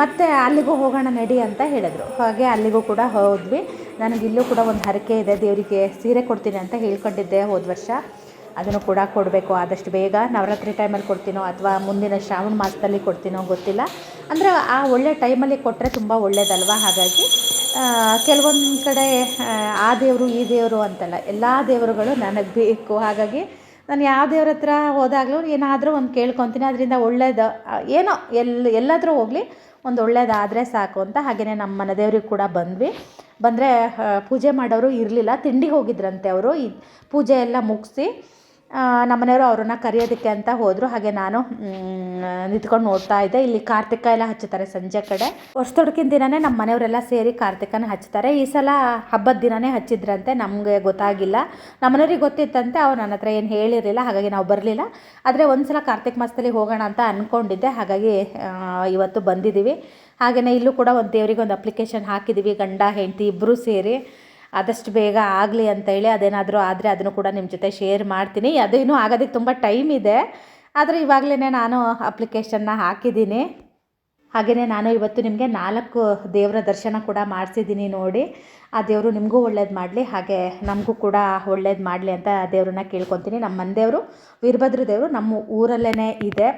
ಮತ್ತು ಅಲ್ಲಿಗೂ ಹೋಗೋಣ ನಡಿ ಅಂತ ಹೇಳಿದ್ರು. ಹಾಗೆ ಅಲ್ಲಿಗೂ ಕೂಡ ಹೋದ್ವಿ. ನನಗೆ ಇಲ್ಲೂ ಕೂಡ ಒಂದು ಹರಕೆ ಇದೆ. ದೇವರಿಗೆ ಸೀರೆ ಕೊಡ್ತೀನಿ ಅಂತ ಹೇಳ್ಕೊಂಡಿದ್ದೆ ಹೋದ ವರ್ಷ. ಅದನ್ನು ಕೂಡ ಕೊಡಬೇಕು. ಆದಷ್ಟು ಬೇಗ ನವರಾತ್ರಿ ಟೈಮಲ್ಲಿ ಕೊಡ್ತೀನೋ ಅಥವಾ ಮುಂದಿನ ಶ್ರಾವಣ ಮಾಸದಲ್ಲಿ ಕೊಡ್ತೀನೋ ಗೊತ್ತಿಲ್ಲ. ಅಂದರೆ ಆ ಒಳ್ಳೆ ಟೈಮಲ್ಲಿ ಕೊಟ್ಟರೆ ತುಂಬ ಒಳ್ಳೆಯದಲ್ವ ಹಾಗಾಗಿ ಕೆಲವೊಂದು ಕಡೆ ಆ, ದೇವರು ಈ ದೇವರು ಅಂತಲ್ಲ ಎಲ್ಲ ದೇವರುಗಳು ನನಗೆ ಬೇಕು. ಹಾಗಾಗಿ ನಾನು ಯಾವ ದೇವ್ರ ಹತ್ರ ಹೋದಾಗಲೂ ಏನಾದರೂ ಒಂದು ಕೇಳ್ಕೊತೀನಿ. ಅದರಿಂದ ಒಳ್ಳೇದು ಏನೋ ಎಲ್ಲಿ ಎಲ್ಲಾದರೂ ಹೋಗಲಿ ಒಂದು ಒಳ್ಳೇದಾದರೆ ಸಾಕು ಅಂತ ಹಾಗೆಯೇ ನಮ್ಮ ಮನೆ ದೇವ್ರಿಗೆ ಕೂಡ ಬಂದ್ವಿ. ಬಂದರೆ ಪೂಜೆ ಮಾಡೋರು ಇರಲಿಲ್ಲ. ತಿಂಡಿ ಹೋಗಿದ್ರಂತೆ ಅವರು. ಈ ಪೂಜೆ ಎಲ್ಲ ಮುಗಿಸಿ ನಮ್ಮನೆಯವರು ಅವ್ರನ್ನ ಕರೆಯೋದಕ್ಕೆ ಅಂತ ಹೋದರು. ಹಾಗೆ ನಾನು ನಿಂತ್ಕೊಂಡು ನೋಡ್ತಾ ಇದ್ದೆ. ಇಲ್ಲಿ ಕಾರ್ತಿಕ ಎಲ್ಲ ಹಚ್ಚುತ್ತಾರೆ ಸಂಜೆ ಕಡೆ. ವರ್ಷದೊಡಕಿನ ದಿನನೇ ನಮ್ಮ ಮನೆಯವರೆಲ್ಲ ಸೇರಿ ಕಾರ್ತಿಕನ ಹಚ್ತಾರೆ ಈ ಸಲ ಹಬ್ಬದ ದಿನನೇ ಹಚ್ಚಿದ್ರಂತೆ. ನಮಗೆ ಗೊತ್ತಾಗಿಲ್ಲ. ನಮ್ಮನೆಯವ್ರಿಗೆ ಗೊತ್ತಿತ್ತಂತೆ. ಅವ್ರು ನನ್ನ ಹತ್ರ ಏನು ಹೇಳಿರಲಿಲ್ಲ. ಹಾಗಾಗಿ ನಾವು ಬರಲಿಲ್ಲ. ಆದರೆ ಒಂದು ಸಲ ಕಾರ್ತಿಕ ಮಾಸದಲ್ಲಿ ಹೋಗೋಣ ಅಂತ ಅಂದ್ಕೊಂಡಿದ್ದೆ ಹಾಗಾಗಿ ಇವತ್ತು ಬಂದಿದ್ದೀವಿ. ಹಾಗೆಯೇ ಇಲ್ಲೂ ಕೂಡ ಒಂದು ದೇವರಿಗೆ ಒಂದು ಅಪ್ಲಿಕೇಶನ್ ಹಾಕಿದ್ದೀವಿ. ಗಂಡ, ಹೆಂಡತಿ ಇಬ್ಬರೂ ಸೇರಿ. ಆದಷ್ಟು ಬೇಗ ಆಗಲಿ ಅಂತೇಳಿ ಅದೇನಾದರೂ ಆದರೆ ಅದನ್ನು ಕೂಡ ನಿಮ್ಮ ಜೊತೆ ಶೇರ್ ಮಾಡ್ತೀನಿ. ಅದು ಇನ್ನೂ ಆಗೋದಕ್ಕೆ ತುಂಬ ಟೈಮ್ ಇದೆ. ಆದರೆ ಇವಾಗಲೇ ನಾನು ಅಪ್ಲಿಕೇಶನ್ನ ಹಾಕಿದ್ದೀನಿ. ಹಾಗೆಯೇ ನಾನು ಇವತ್ತು ನಿಮಗೆ ನಾಲ್ಕು ದೇವರ ದರ್ಶನ ಕೂಡ ಮಾಡಿಸಿದ್ದೀನಿ ನೋಡಿ. ಆ ದೇವರು ನಿಮಗೂ ಒಳ್ಳೇದು ಮಾಡಲಿ, ಹಾಗೆ ನಮಗೂ ಕೂಡ ಒಳ್ಳೇದು ಮಾಡಲಿ ಅಂತ ದೇವ್ರನ್ನ ಕೇಳ್ಕೊತೀನಿ. ನಮ್ಮ ಮನೆದೇವರು ವೀರಭದ್ರ ದೇವರು ನಮ್ಮ ಊರಲ್ಲೇ ಇದೆ.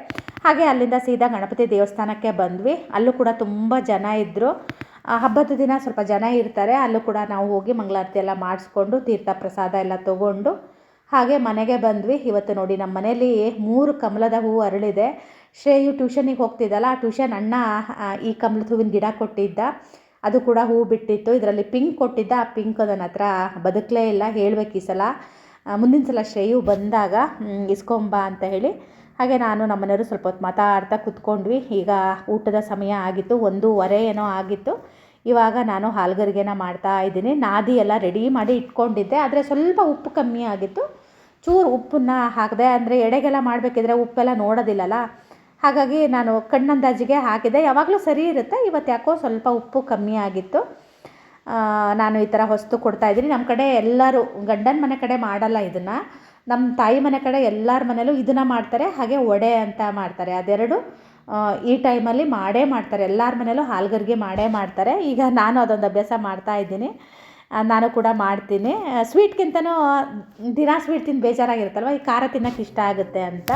ಹಾಗೆ ಅಲ್ಲಿಂದ ಸೀದಾ ಗಣಪತಿ ದೇವಸ್ಥಾನಕ್ಕೆ ಬಂದ್ವಿ. ಅಲ್ಲೂ ಕೂಡ ತುಂಬ ಜನ ಇದ್ದರು ಹಬ್ಬದ ದಿನ ಸ್ವಲ್ಪ ಜನ ಇರ್ತಾರೆ, ಅಲ್ಲೂ ಕೂಡ ನಾವು ಹೋಗಿ ಮಂಗಳಾರತಿ ಎಲ್ಲ ಮಾಡಿಸ್ಕೊಂಡು ತೀರ್ಥ ಪ್ರಸಾದ ಎಲ್ಲ ತಗೊಂಡು ಹಾಗೆ ಮನೆಗೆ ಬಂದ್ವಿ. ಇವತ್ತು ನೋಡಿ ನಮ್ಮ ಮನೇಲಿ ಮೂರು ಕಮಲದ ಹೂವು ಅರಳಿದೆ. ಶ್ರೇಯು ಟ್ಯೂಷನಿಗೆ ಹೋಗ್ತಿದ್ದಲ್ಲ, ಆ ಟ್ಯೂಷನ್ ಅಣ್ಣ ಈ ಕಮಲದ ಹೂವಿನ ಗಿಡ ಕೊಟ್ಟಿದ್ದ. ಅದು ಕೂಡ ಹೂವು ಬಿಟ್ಟಿತ್ತು. ಇದರಲ್ಲಿ ಪಿಂಕ್ ಕೊಟ್ಟಿದ್ದ. ಆ ಪಿಂಕ್ ನನ್ನ ಹತ್ರ ಬದುಕಲೇ ಇಲ್ಲ, ಹೇಳಬೇಕು ಈ ಸಲ. ಮುಂದಿನ ಸಲ ಶ್ರೇಯು ಬಂದಾಗ ಇಸ್ಕೊಂಬ ಅಂತ ಹೇಳಿ ಹಾಗೆ ನಾನು ನಮ್ಮನೆಯವರು ಸ್ವಲ್ಪ ಹೊತ್ತು ಮಾತಾಡ್ತಾ ಕೂತ್ಕೊಂಡ್ವಿ. ಈಗ ಊಟದ ಸಮಯ ಆಗಿತ್ತು, ಒಂದೂವರೆ ಏನೋ ಆಗಿತ್ತು. ಇವಾಗ ನಾನು ಹಾಲ್ಗರಿಗೆನ ಮಾಡ್ತಾ ಇದ್ದೀನಿ. ನಾದಿ ಎಲ್ಲ ರೆಡಿ ಮಾಡಿ ಇಟ್ಕೊಂಡಿದ್ದೆ. ಆದರೆ ಸ್ವಲ್ಪ ಉಪ್ಪು ಕಮ್ಮಿ ಆಗಿತ್ತು. ಚೂರು ಉಪ್ಪನ್ನ ಹಾಕಿದೆ, ಅಂದರೆ ಎಡೆಗೆಲ್ಲ ಮಾಡಬೇಕಿದ್ರೆ ಉಪ್ಪೆಲ್ಲ ನೋಡೋದಿಲ್ಲಲ್ಲ. ಹಾಗಾಗಿ ನಾನು ಕಣ್ಣಂದಾಜಿಗೆ ಹಾಕಿದೆ ಯಾವಾಗಲೂ ಸರಿ ಇರುತ್ತೆ. ಇವತ್ತು ಯಾಕೋ ಸ್ವಲ್ಪ ಉಪ್ಪು ಕಮ್ಮಿ ಆಗಿತ್ತು. ನಾನು ಈ ಥರ ಹೊಸ್ತು ಕೊಡ್ತಾ ಇದ್ದೀನಿ. ನಮ್ಮ ಕಡೆ ಎಲ್ಲರೂ ಗಂಡನ ಮನೆ ಕಡೆ ಮಾಡಲ್ಲ ಇದನ್ನು. ನಮ್ಮ ತಾಯಿ ಮನೆ ಕಡೆ ಎಲ್ಲರ ಮನೆಯಲ್ಲೂ ಇದನ್ನು ಮಾಡ್ತಾರೆ, ಹಾಗೆ ವಡೆ ಅಂತ ಮಾಡ್ತಾರೆ. ಅದೆರಡು ಈ ಟೈಮಲ್ಲಿ ಮಾಡೇ ಮಾಡ್ತಾರೆ. ಎಲ್ಲರ ಮನೇಲೂ ಹಾಲ್ಗರ್ಗೆ ಮಾಡೇ ಮಾಡ್ತಾರೆ. ಈಗ ನಾನು ಅದೊಂದು ಅಭ್ಯಾಸ ಮಾಡ್ತಾ ಇದ್ದೀನಿ. ನಾನು ಕೂಡ ಮಾಡ್ತೀನಿ. ಸ್ವೀಟ್ಗಿಂತನೂ ದಿನ ಸ್ವೀಟ್ ತಿಂದು ಬೇಜಾರಾಗಿರುತ್ತಲ್ವ? ಈ ಖಾರ ತಿನ್ನೋಕ್ಕೆ ಇಷ್ಟ ಆಗುತ್ತೆ ಅಂತ.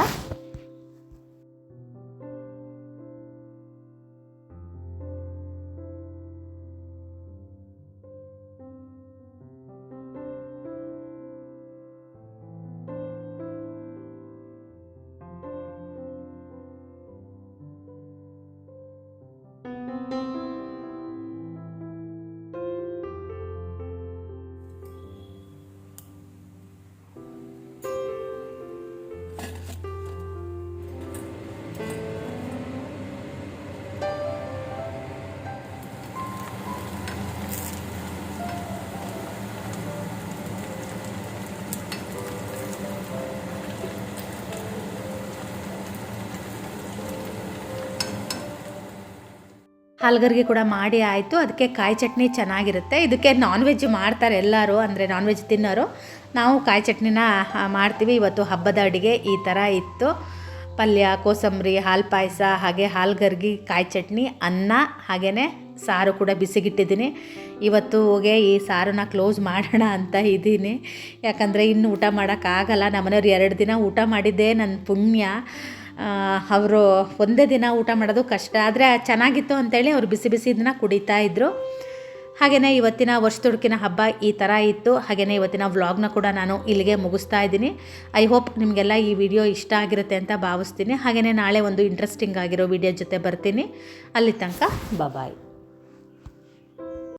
ಹಾಲ್ಗರ್ಗೆ ಕೂಡ ಮಾಡಿ ಆಯಿತು. ಅದಕ್ಕೆ ಕಾಯಿ ಚಟ್ನಿ ಚೆನ್ನಾಗಿರುತ್ತೆ. ಇದಕ್ಕೆ ನಾನ್ ವೆಜ್ ಮಾಡ್ತಾರೆ ಎಲ್ಲರೂ, ಅಂದರೆ ನಾನ್ ವೆಜ್ ತಿನ್ನೋರು. ನಾವು ಕಾಯಿ ಚಟ್ನಿನ ಮಾಡ್ತೀವಿ. ಇವತ್ತು ಹಬ್ಬದ ಅಡುಗೆ ಈ ಥರ ಇತ್ತು. ಪಲ್ಯ, ಕೋಸಂಬರಿ, ಹಾಲು ಪಾಯಸ, ಹಾಗೆ ಹಾಲ್ಗರ್ಗಿ, ಕಾಯಿ ಚಟ್ನಿ, ಅನ್ನ ಹಾಗೆಯೇ ಸಾರು ಕೂಡ ಬಿಸಿಗಿಟ್ಟಿದ್ದೀನಿ. ಇವತ್ತು ಹೋಗಿ ಈ ಸಾರನ್ನ ಕ್ಲೋಸ್ ಮಾಡೋಣ ಅಂತ ಇದ್ದೀನಿ. ಯಾಕಂದರೆ ಇನ್ನು ಊಟ ಮಾಡೋಕ್ಕಾಗಲ್ಲ. ನಮ್ಮನೆಯವ್ರು ಎರಡು ದಿನ ಊಟ ಮಾಡಿದ್ದೇ ನನ್ನ ಪುಣ್ಯ. ಅವರು ಒಂದೇ ದಿನ ಊಟ ಮಾಡೋದು ಕಷ್ಟ. ಆದರೆ ಚೆನ್ನಾಗಿತ್ತು ಅಂತೇಳಿ ಅವರು ಬಿಸಿ ಬಿಸಿ ಇದನ್ನ ಕುಡಿತಾ ಇದ್ದರು ಹಾಗೆಯೇ ಇವತ್ತಿನ ವರ್ಷದೊಡುಕಿನ ಹಬ್ಬ ಈ ಥರ ಇತ್ತು. ಹಾಗೆಯೇ ಇವತ್ತಿನ ವ್ಲಾಗ್ನ ಕೂಡ ನಾನು ಇಲ್ಲಿಗೆ ಮುಗಿಸ್ತಾ ಇದ್ದೀನಿ. ಐ ಹೋಪ್ ನಿಮಗೆಲ್ಲ ಈ ವಿಡಿಯೋ ಇಷ್ಟ ಆಗಿರುತ್ತೆ ಅಂತ ಭಾವಿಸ್ತೀನಿ. ಹಾಗೆಯೇ ನಾಳೆ ಒಂದು ಇಂಟ್ರೆಸ್ಟಿಂಗ್ ಆಗಿರೋ ವಿಡಿಯೋ ಜೊತೆ ಬರ್ತೀನಿ. ಅಲ್ಲಿ ತನಕ ಬಾಯ್